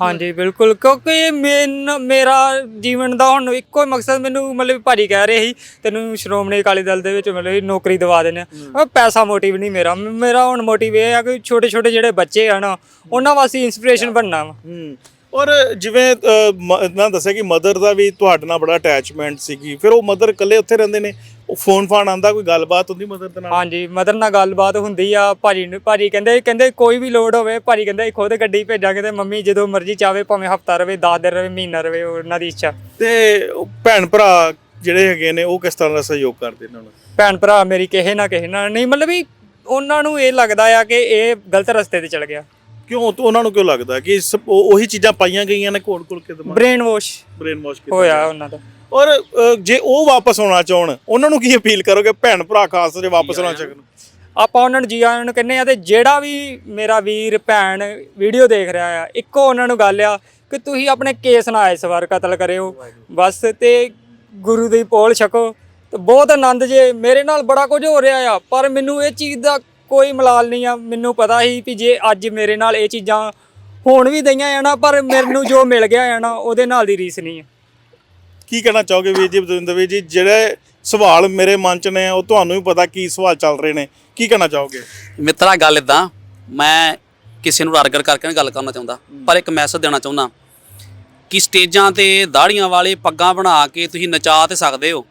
C: ਹਾਂਜੀ ਬਿਲਕੁਲ ਕਿਉਂਕਿ ਮੈਨ- ਮੇਰਾ ਜੀਵਨ ਦਾ ਹੁਣ ਇੱਕੋ ਹੀ ਮਕਸਦ ਮੈਨੂੰ ਮਤਲਬ ਭਾਜੀ ਕਹਿ ਰਹੇ ਸੀ ਤੈਨੂੰ ਸ਼੍ਰੋਮਣੀ ਅਕਾਲੀ ਦਲ ਦੇ ਵਿੱਚ ਮਤਲਬ ਕਿ ਨੌਕਰੀ ਦਿਵਾ ਦੇਣੇ ਆ। ਉਹ ਪੈਸਾ ਮੋਟਿਵ ਨਹੀਂ ਮੇਰਾ। ਮੇਰਾ ਹੁਣ ਮੋਟਿਵ ਇਹ ਆ ਕਿ ਛੋਟੇ ਛੋਟੇ ਜਿਹੜੇ ਬੱਚੇ ਆ ਨਾ ਉਹਨਾਂ ਵਾਸਤੇ ਇਨਸਪੀਰੇਸ਼ਨ ਬਣਨਾ ਵਾ।
D: ਹੂੰ। ਔਰ ਜਿਵੇਂ ਅ, ਮ- ਇਹਨਾਂ ਦੱਸਿਆ ਕਿ ਮਦਰ ਦਾ ਵੀ ਤੁਹਾਡੇ ਨਾਲ ਬੜਾ ਅਟੈਚਮੈਂਟ ਸੀਗੀ। ਫਿਰ ਉਹ ਮਦਰ ਇਕੱਲੇ ਉੱਥੇ ਰਹਿੰਦੇ ਨੇ? ਉਹ ਫੋਨ ਫਾਨ ਆਂਦਾ ਕੋਈ ਗੱਲਬਾਤ ਹੁੰਦੀ ਮਦਰ ਦੇ ਨਾਲ?
C: ਹਾਂਜੀ ਮਦਰ ਨਾਲ ਗੱਲਬਾਤ ਹੁੰਦੀ ਆ ਭਾਜੀ ਨੂੰ ਭਾਜੀ ਕਹਿੰਦੇ ਕਹਿੰਦੇ ਕੋਈ ਵੀ ਲੋਡ ਹੋਵੇ ਭਾਜੀ ਕਹਿੰਦੇ ਖੁਦ ਗੱਡੀ ਭੇਜਾਂਗੇ ਤੇ ਮੰਮੀ ਜਦੋਂ ਮਰਜ਼ੀ ਚਾਵੇ ਭਾਵੇਂ ਹਫਤਾ ਰਵੇ 10 ਦਿਨ ਰਵੇ ਮਹੀਨਾ ਰਵੇ ਉਹਨਾਂ ਦੀ ਇੱਛਾ।
D: ਤੇ ਉਹ ਭੈਣ ਭਰਾ ਜਿਹੜੇ ਹੈਗੇ ਨੇ ਉਹ ਕਿਸ ਤਰ੍ਹਾਂ ਦਾ ਸਹਿਯੋਗ ਕਰਦੇ ਇਹਨਾਂ ਨੂੰ?
C: ਭੈਣ ਭਰਾ ਮੇਰੀ ਕਿਸੇ ਨਾ ਕਿਸੇ ਨਾਲ ਨਹੀਂ ਮਤਲਬ ਵੀ ਉਹਨਾਂ ਨੂੰ ਇਹ ਲੱਗਦਾ ਆ ਕਿ ਇਹ ਗਲਤ ਰਸਤੇ ਤੇ ਚਲ ਗਿਆ।
D: ਕਿਉਂ ਉਹਨਾਂ ਨੂੰ ਕਿਉਂ ਲੱਗਦਾ ਕਿ ਇਸ- ਉਹ- ਉਹੀ ਚੀਜ਼ਾਂ ਪਾਈਆਂ ਗਈਆਂ ਨੇ ਕੋਲ ਕੋਲ ਕੇ ਦਿਮਾਗ
C: ਬ੍ਰੇਨ ਵਾਸ਼
D: ਬ੍ਰੇਨ ਵਾਸ਼ ਕੀਤਾ
C: ਹੋਇਆ। ਉਹਨਾਂ ਦਾ।
D: ਔਰ ਜੇ ਉਹ ਵਾਪਸ ਆਉਣਾ ਚਾਹਣ, ਉਹਨਾਂ ਨੂੰ ਕੀ ਅਪੀਲ ਕਰੋਗੇ? ਭੈਣ ਭਰਾ ਖਾਸ ਜੇ ਵਾਪਸ ਆਉਣਾ ਚਾਹਣ।
C: ਆਪਾਂ ਉਹਨਾਂ ਨੂੰ ਜੀ ਆਇਆਂ ਨੂੰ ਕਹਿੰਦੇ ਆ ਤੇ ਜਿਹੜਾ ਵੀ ਮੇਰਾ ਵੀਰ, ਭੈਣ ਵੀਡੀਓ ਦੇਖ ਰਿਹਾ ਆ, ਇੱਕੋ ਉਹਨਾਂ ਨੂੰ ਗੱਲ ਆ ਕਿ ਤੁਸੀਂ ਆਪਣੇ ਕੇਸ ਨਾ ਇਸ ਵਾਰ ਕਤਲ ਕਰਿਓ। ਬਸ ਤੇ ਗੁਰੂ ਦੀ ਪੋਲ ਛਕੋ। ਤੇ ਬਹੁਤ ਆਨੰਦ ਜੇ, ਮੇਰੇ ਨਾਲ ਬੜਾ ਕੁਝ ਹੋ ਰਿਹਾ ਆ, ਪਰ ਮੈਨੂੰ ਇਹ ਚੀਜ਼ ਦਾ ਕੋਈ ਮਲਾਲ ਨਹੀਂ ਆ। ਮੈਨੂੰ ਪਤਾ ਸੀ ਵੀ ਜੇ ਅੱਜ ਮੇਰੇ ਨਾਲ ਇਹ ਚੀਜ਼ਾਂ ਹੋਣ ਵੀ ਦਈਆਂ ਆ ਨਾ, ਪਰ ਮੈਨੂੰ ਜੋ ਮਿਲ ਗਿਆ ਆ ਨਾ, ਉਹਦੇ ਨਾਲ ਦੀ ਰੀਸ ਨਹੀਂ ਆ।
D: ਕੀ ਕਹਿਣਾ ਚਾਹੋਗੇ ਵੀਰ ਜੀ ਬਦਵਿੰਦਰ ਵੀਰ ਜੀ? ਜਿਹੜੇ ਸਵਾਲ ਮੇਰੇ ਮਨ 'ਚ ਨੇ, ਉਹ ਤੁਹਾਨੂੰ ਵੀ ਪਤਾ ਕੀ ਸਵਾਲ ਚੱਲ ਰਹੇ ਨੇ। ਕੀ ਕਹਿਣਾ ਚਾਹੋਗੇ?
E: ਮਿੱਤਰਾ, ਗੱਲ ਇਦਾਂ ਮੈਂ ਕਿਸੇ ਨੂੰ ਅਰਗਰ ਕਰਕੇ ਨਹੀਂ ਗੱਲ ਕਰਨਾ ਚਾਹੁੰਦਾ, ਪਰ ਇੱਕ ਮੈਸੇਜ ਦੇਣਾ ਚਾਹੁੰਦਾ। ਕਿ ਸਟੇਜਾਂ ਤੇ ਦਾੜੀਆਂ ਵਾਲੇ ਪੱਗਾਂ ਬਣਾ ਕੇ ਤੁਸੀਂ ਨਚਾ ਤੇ ਸਕਦੇ ਹੋ,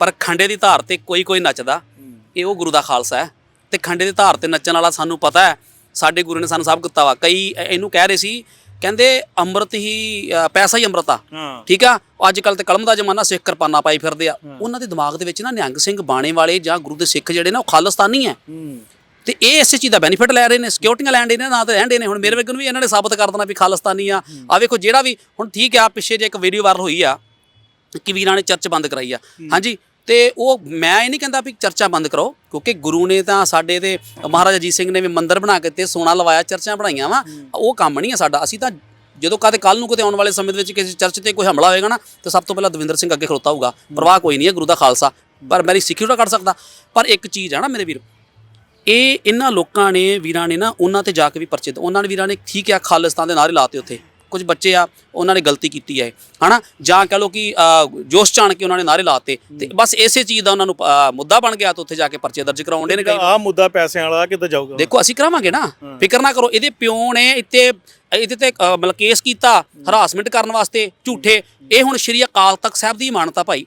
E: ਪਰ ਖੰਡੇ ਦੀ ਧਾਰ ਤੇ ਕੋਈ ਕੋਈ ਨੱਚਦਾ, ਇਹ ਉਹ ਗੁਰੂ ਦਾ ਖਾਲਸਾ ਹੈ। ਤੇ ਖੰਡੇ ਦੀ ਧਾਰ ਤੇ ਨੱਚਣ ਵਾਲਾ ਸਾਨੂੰ ਪਤਾ ਹੈ, ਸਾਡੇ ਗੁਰੂ ਨੇ ਸਾਨੂੰ ਸਭ ਕੀਤਾ ਵਾ। ਕਈ, ਇਹਨੂੰ ਕਹਿ ਰਹੇ ਸੀ ਕਹਿੰਦੇ ਅੰਮ੍ਰਿਤ ਹੀ ਅ, ਪੈਸਾ ਹੀ ਅੰਮ੍ਰਿਤ ਆ।
D: ਹਾਂ।
E: ਠੀਕ ਆ? ਅੱਜ ਕੱਲ ਤੇ ਕਲਮ ਦਾ ਜ਼ਮਾਨਾ ਸਿੱਖ ਕਿਰਪਾਨਾ ਪਾਈ ਫਿਰਦੇ ਆ। ਉਹਨਾਂ ਦੇ ਦਿਮਾਗ ਦੇ ਵਿੱਚ ਨਾ ਨਿਹੰਗ ਸਿੰਘ ਬਾਣੇ ਵਾਲੇ ਜਾਂ ਗੁਰੂ ਦੇ ਸਿੱਖ ਜਿਹੜੇ ਨਾ ਉਹ ਖਾਲਸਤਾਨੀ ਆ ਤੇ ਇਹ ਇਸੇ ਚੀਜ਼ ਦਾ ਬੈਨੀਫਿਟ ਲੈ ਰਹੇ ਨੇ ਸਿਕਿਉਰਟੀਆਂ ਲੈਣ ਦੇ ਨੇ ਨਾ ਤਾਂ ਰਹਿਣ ਦੇ ਨੇ। ਹੁਣ ਮੇਰੇ ਵਰਗੇ ਨੂੰ ਵੀ ਇਹਨਾਂ ਨੇ ਸਾਬਤ ਕਰ ਦੇਣਾ ਵੀ ਖਾਲਸਤਾਨੀ ਆ। ਆ ਵੇਖੋ ਜਿਹੜਾ ਵੀ ਹੁਣ ਠੀਕ ਆ ਪਿੱਛੇ ਜੇ ਇੱਕ ਵੀਡੀਓ ਵਾਇਰਲ ਹੋਈ ਆ ਕਿ ਵੀਰਾਂ ਨੇ ਚਰਚ ਬੰਦ ਕਰਾਈ ਆ। ਹਾਂਜੀ ਤੇ ਉਹ ਮੈਂ ਇਹ ਨਹੀਂ ਕਹਿੰਦਾ ਵੀ ਚਰਚਾ ਬੰਦ ਕਰੋ ਕਿਉਂਕਿ ਗੁਰੂ ਨੇ ਤਾਂ ਸਾਡੇ ਤੇ ਮਹਾਰਾਜਾ ਅਜੀਤ ਸਿੰਘ ਨੇ ਵੀ ਮੰਦਿਰ ਬਣਾ ਕੇ ਤੇ ਸੋਨਾ ਲਵਾਇਆ ਚਰਚਾਂ ਬਣਾਈਆਂ ਵਾ। ਉਹ ਕੰਮ ਨਹੀਂ ਆ ਸਾਡਾ। ਅਸੀਂ ਤਾਂ ਜਦੋਂ ਕਦੇ ਕੱਲ ਨੂੰ ਕਿਤੇ ਆਉਣ ਵਾਲੇ ਸਮੇਂ ਦੇ ਵਿੱਚ ਕਿਸੇ ਚਰਚ ਤੇ ਕੋਈ ਹਮਲਾ ਹੋਏਗਾ ਨਾ ਤਾਂ ਸਭ ਤੋਂ ਪਹਿਲਾਂ ਦਵਿੰਦਰ ਸਿੰਘ ਅੱਗੇ ਖਲੋਤਾ ਹੋਊਗਾ। ਪਰਵਾਹ ਕੋਈ ਨਹੀਂ ਹੈ ਗੁਰੂ ਦਾ ਖਾਲਸਾ। ਪਰ ਮੇਰੀ ਸਿੱਖੀ ਕੱਢ ਸਕਦਾ। ਪਰ ਇੱਕ ਚੀਜ਼ ਆ ਨਾ ਮੇਰੇ ਵੀਰ ਇਹ ਇਹਨਾਂ ਲੋਕਾਂ ਨੇ ਵੀਰਾਂ ਨੇ ਨਾ ਉਹਨਾਂ ਤੇ ਜਾ ਕੇ ਵੀ ਪਰਚੇ ਉਹਨਾਂ ਨੇ ਵੀਰਾਂ ਨੇ ਠੀਕ ਆ ਖਾਲਿਸਤਾਨ ਦੇ ਨਾਰੇ ਲਾਤੇ ਉੱਥੇ। ਕੁਝ ਬੱਚੇ ਆ ਉਹਨਾਂ ਨੇ ਗਲਤੀ ਕੀਤੀ ਹੈ। ਹਨਾ? ਜਾਂ ਕਹ ਲੋ ਕਿ ਅ, ਜੋਸ਼ ਚਾਣ ਕੇ ਉਹਨਾਂ ਨੇ ਨਾਰੇ ਲਾਤੇ ਤੇ ਬਸ ਇਸੇ ਚੀਜ਼ ਦਾ ਉਹਨਾਂ ਨੂੰ ਅ, ਮੁੱਦਾ ਬਣ ਗਿਆ ਤਾਂ ਉੱਥੇ ਜਾ ਕੇ ਪਰਚੇ ਦਰਜ ਕਰਾਉਂਦੇ ਨੇ ਕਈ
D: ਆਹ ਮੁੱਦਾ ਪੈਸਿਆਂ ਵਾਲਾ ਕਿੱਦਾਂ ਜਾਊਗਾ?
E: ਦੇਖੋ ਅਸੀਂ ਕਰਾਵਾਂਗੇ ਨਾ। ਫਿਕਰ ਨਾ ਕਰੋ ਇਹਦੇ ਪਿਓ ਨੇ ਇੱਥੇ ਇਹਦੇ ਤੇ ਅ, ਮਤਲਬ ਕੇਸ ਕੀਤਾ ਹਰਾਸਮੈਂਟ ਕਰਨ ਵਾਸਤੇ ਝੂਠੇ। ਇਹ ਹੁਣ ਸ਼੍ਰੀ ਅਕਾਲ ਤਖਤ ਸਾਹਿਬ ਦੀ ਮਾਨਤਾ ਭਾਈ।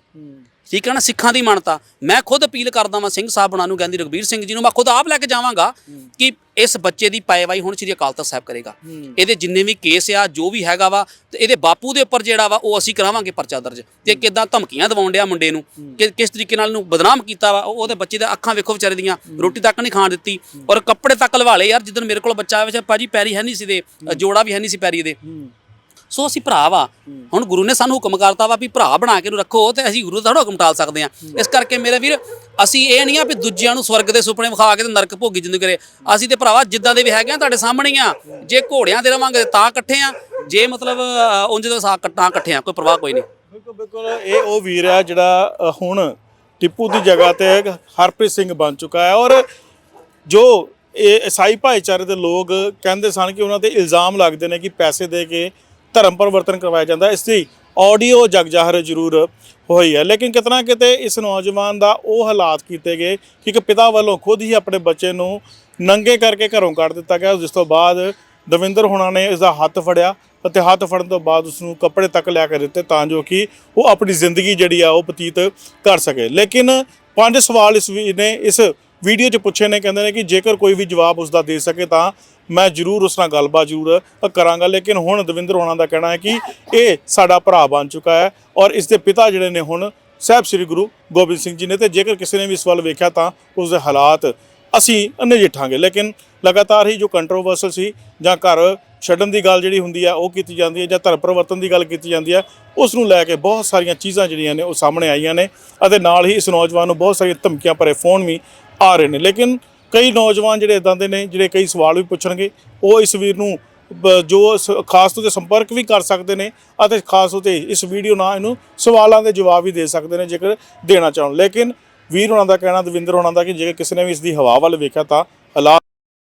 E: ਠੀਕ ਹੈ ਨਾ ਸਿੱਖਾਂ ਦੀ ਮਾਨਤਾ? ਮੈਂ ਖੁਦ ਅਪੀਲ ਕਰਦਾ ਵਾਂ ਸਿੰਘ ਸਾਹਿਬ ਬਣਾ ਨੂੰ ਕਹਿੰਦੀ ਰਗਵੀਰ ਸਿੰਘ ਜੀ ਨੂੰ, ਮੈਂ ਖੁਦ ਆਪ ਲੈ ਕੇ ਜਾਵਾਂਗਾ ਕਿ ਇਸ ਬੱਚੇ ਦੀ ਪਾਇਵਾਈ ਹੁਣ ਸ਼੍ਰੀ ਅਕਾਲ ਤਖਤ ਸਾਹਿਬ ਕਰੇਗਾ। ਇਹਦੇ ਜਿੰਨੇ ਵੀ ਕੇਸ ਆ, ਜੋ ਵੀ ਹੈਗਾ ਵਾ, ਤੇ ਇਹਦੇ ਬਾਪੂ ਦੇ ਉੱਪਰ ਜਿਹੜਾ ਵਾ, ਉਹ ਅਸੀਂ ਕਰਾਵਾਂਗੇ ਪਰਚਾ ਦਰਜ। ਤੇ ਕਿਦਾਂ ਧਮਕੀਆਂ ਦਿਵਾਉਣ ਡਿਆ ਮੁੰਡੇ ਨੂੰ ਕਿ ਕਿਸ ਤਰੀਕੇ ਨਾਲ ਨੂੰ ਬਦਨਾਮ ਕੀਤਾ ਵਾ ਉਹਦੇ ਬੱਚੇ ਦੇ ਅੱਖਾਂ ਵੇਖੋ ਵਿਚਾਰੇ ਦੀਆਂ, ਰੋਟੀ ਤੱਕ ਨਹੀਂ ਖਾਣ ਦਿੱਤੀ। ਔਰ ਕੱਪੜੇ ਤੱਕ ਲਵਾ ਲਏ, ਯਾਰ ਜਿੱਦਣ ਮੇਰੇ ਕੋਲ ਬੱਚਾ ਆਇਆ ਸੀ ਭਾਜੀ ਪੈਰੀ ਹੈ ਨਹੀਂ ਸੀ ਦੇ, ਜੋੜਾ ਵੀ ਹੈ ਨਹੀਂ ਸੀ ਪੈਰੀ ਦੇ ਸੋ ਅਸੀਂ ਭਰਾ ਵਾ। ਹੁਣ ਗੁਰੂ ਨੇ ਸਾਨੂੰ ਹੁਕਮ ਕਰਤਾ ਵਾ ਵੀ ਭਰਾ ਬਣਾ ਕੇ ਨੂੰ ਰੱਖੋ ਤੇ ਅਸੀਂ ਗੁਰੂ ਦਾ ਹੁਕਮ ਟਾਲ ਸਕਦੇ ਆ ਇਸ ਕਰਕੇ ਮੇਰੇ ਵੀਰ ਅਸੀਂ ਇਹ ਨਹੀਂ ਆ ਵੀ ਦੂਜਿਆਂ ਨੂੰ ਸਵਰਗ ਦੇ ਸੁਪਨੇ ਵਿਖਾ ਕੇ ਤੇ ਨਰਕ ਭੋਗੀ ਜ਼ਿੰਦਗੀ ਕਰੇ। ਅਸੀਂ ਤੇ ਭਰਾਵਾ ਜਿੱਦਾਂ ਦੇ ਵੀ ਹੈਗੇ ਆ ਤੁਹਾਡੇ ਸਾਹਮਣੇ ਆ। ਜੇ ਘੋੜਿਆਂ ਤੇ ਰਵਾਂਗੇ ਤਾਂ ਇਕੱਠੇ ਆ। ਜੇ ਮਤਲਬ ਉਂਝ ਦੇ ਸਾ ਤਾਂ ਇਕੱਠੇ ਆ ਕੋਈ ਪਰਵਾਹ ਕੋਈ ਨਹੀਂ।
D: ਬਿਲਕੁਲ ਬਿਲਕੁਲ। ਇਹ ਉਹ ਵੀਰ ਹੈ ਜਿਹੜਾ ਹੁਣ ਟਿੱਪੂ ਦੀ ਜਗ੍ਹਾ ਤੇ ਹਰਪ੍ਰੀਤ ਸਿੰਘ ਬਣ ਚੁੱਕਾ ਹੈ ਔਰ ਜੋ ਇਹ ਈਸਾਈ ਭਾਈਚਾਰੇ ਦੇ ਲੋਕ ਕਹਿੰਦੇ ਸਨ ਕਿ ਉਹਨਾਂ ਤੇ ਇਲਜ਼ਾਮ ਲੱਗਦੇ ਨੇ ਕਿ ਪੈਸੇ ਦੇ ਕੇ ਧਰਮ ਪਰਿਵਰਤਨ ਕਰਵਾਇਆ ਜਾਂਦਾ ਇਸ ਦੀ ਆਡੀਓ ਜਗ ਜ਼ਾਹਰ ਜ਼ਰੂਰ ਹੋਈ ਹੈ। ਲੇਕਿਨ ਕਿਤਨਾ ਕਿਤੇ ਇਸ ਨੌਜਵਾਨ ਦਾ ਉਹ ਹਾਲਾਤ ਕੀਤੇ ਗਏ ਕਿ ਇੱਕ ਪਿਤਾ ਵੱਲੋਂ ਖੁਦ ਹੀ ਆਪਣੇ ਬੱਚੇ ਨੂੰ ਨੰਗੇ ਕਰਕੇ ਘਰੋਂ ਕੱਢ ਦਿੱਤਾ ਗਿਆ, ਜਿਸ ਤੋਂ ਬਾਅਦ ਦਵਿੰਦਰ ਹੋਣਾ ਨੇ ਇਸ ਦਾ ਹੱਥ ਫੜਿਆ ਅਤੇ ਹੱਥ ਫੜਨ ਤੋਂ ਬਾਅਦ ਉਸ ਨੂੰ ਕੱਪੜੇ ਤੱਕ ਲਿਆ ਕੇ ਦਿੱਤੇ ਤਾਂ ਜੋ ਕਿ ਉਹ ਆਪਣੀ ਜ਼ਿੰਦਗੀ ਜਿਹੜੀ ਆ ਉਹ ਬਤੀਤ ਕਰ ਸਕੇ। ਲੇਕਿਨ ਪੰਜ ਸਵਾਲ ਇਸ ਵੀ ਨੇ, ਇਸ ਵੀਡੀਓ 'ਚ ਪੁੱਛੇ ਨੇ, ਕਹਿੰਦੇ ਨੇ ਕਿ ਜੇਕਰ ਕੋਈ ਵੀ ਜਵਾਬ ਉਸ ਦਾ ਦੇ ਸਕੇ ਤਾਂ ਮੈਂ ਜ਼ਰੂਰ ਉਸ ਨਾਲ ਗੱਲਬਾਤ ਜ਼ਰੂਰ ਕਰਾਂਗਾ, ਲੇਕਿਨ ਹੁਣ ਦਵਿੰਦਰ ਹੋਣਾ ਦਾ ਕਹਿਣਾ ਹੈ ਕਿ ਇਹ ਸਾਡਾ ਭਰਾ ਬਣ ਚੁੱਕਾ ਹੈ ਔਰ ਇਸ ਦੇ ਪਿਤਾ ਜਿਹੜੇ ਨੇ ਹੁਣ ਸਾਹਿਬ ਸ੍ਰੀ ਗੁਰੂ ਗੋਬਿੰਦ ਸਿੰਘ ਜੀ ਨੇ ਤੇ ਜੇਕਰ ਕਿਸੇ ਨੇ ਵੀ ਇਸ ਵੱਲ ਵੇਖਿਆ ਤਾਂ ਉਸ ਦੇ ਹਾਲਾਤ ਅਸੀਂ ਨਜਿੱਠਾਂਗੇ ਲੇਕਿਨ ਲਗਾਤਾਰ ਹੀ ਜੋ ਕੰਟਰੋਵਰਸਲ ਸੀ ਜਾਂ ਘਰ ਛੱਡਣ ਦੀ ਗੱਲ ਜਿਹੜੀ ਹੁੰਦੀ ਆ, ਉਹ ਕੀਤੀ ਜਾਂਦੀ ਹੈ ਜਾਂ ਧਰਮ ਪਰਿਵਰਤਨ ਦੀ ਗੱਲ ਕੀਤੀ ਜਾਂਦੀ ਹੈ ਉਸ ਨੂੰ ਲੈ ਕੇ ਬਹੁਤ ਸਾਰੀਆਂ ਚੀਜ਼ਾਂ ਜਿਹੜੀਆਂ ਨੇ ਉਹ ਸਾਹਮਣੇ ਆਈਆਂ ਨੇ ਅਤੇ ਨਾਲ ਹੀ ਇਸ ਨੌਜਵਾਨ ਨੂੰ ਬਹੁਤ ਸਾਰੀਆਂ ਧਮਕੀਆਂ ਭਰੇ ਫੋਨ ਵੀ ਆ ਰਹੇ ਨੇ। ਲੇਕਿਨ ਕਈ ਨੌਜਵਾਨ ਜਿਹੜੇ ਇਦਾਂ ਦੇ ਨੇ, ਜਿਹੜੇ ਕਈ ਸਵਾਲ ਵੀ ਪੁੱਛਣਗੇ, ਉਹ ਇਸ ਵੀਰ ਨੂੰ ਜੋ ਖਾਸ ਤੌਰ ਤੇ ਸੰਪਰਕ ਵੀ ਕਰ ਸਕਦੇ ਨੇ ਅਤੇ ਖਾਸ ਤੌਰ ਤੇ ਇਸ ਵੀਡੀਓ ਨਾਲ ਇਹਨੂੰ ਸਵਾਲਾਂ ਦੇ ਜਵਾਬ ਵੀ ਦੇ ਸਕਦੇ ਨੇ ਜੇਕਰ ਦੇਣਾ ਚਾਹਣ। ਲੇਕਿਨ ਵੀਰ ਉਹਨਾਂ ਦਾ ਕਹਿਣਾ, ਦਵਿੰਦਰ ਉਹਨਾਂ ਦਾ ਕਿ ਜੇਕਰ ਕਿਸੇ ਨੇ ਵੀ ਇਸ ਦੀ ਹਵਾ ਵੱਲ ਵੇਖਿਆ ਤਾਂ ਹਾਲਾਤ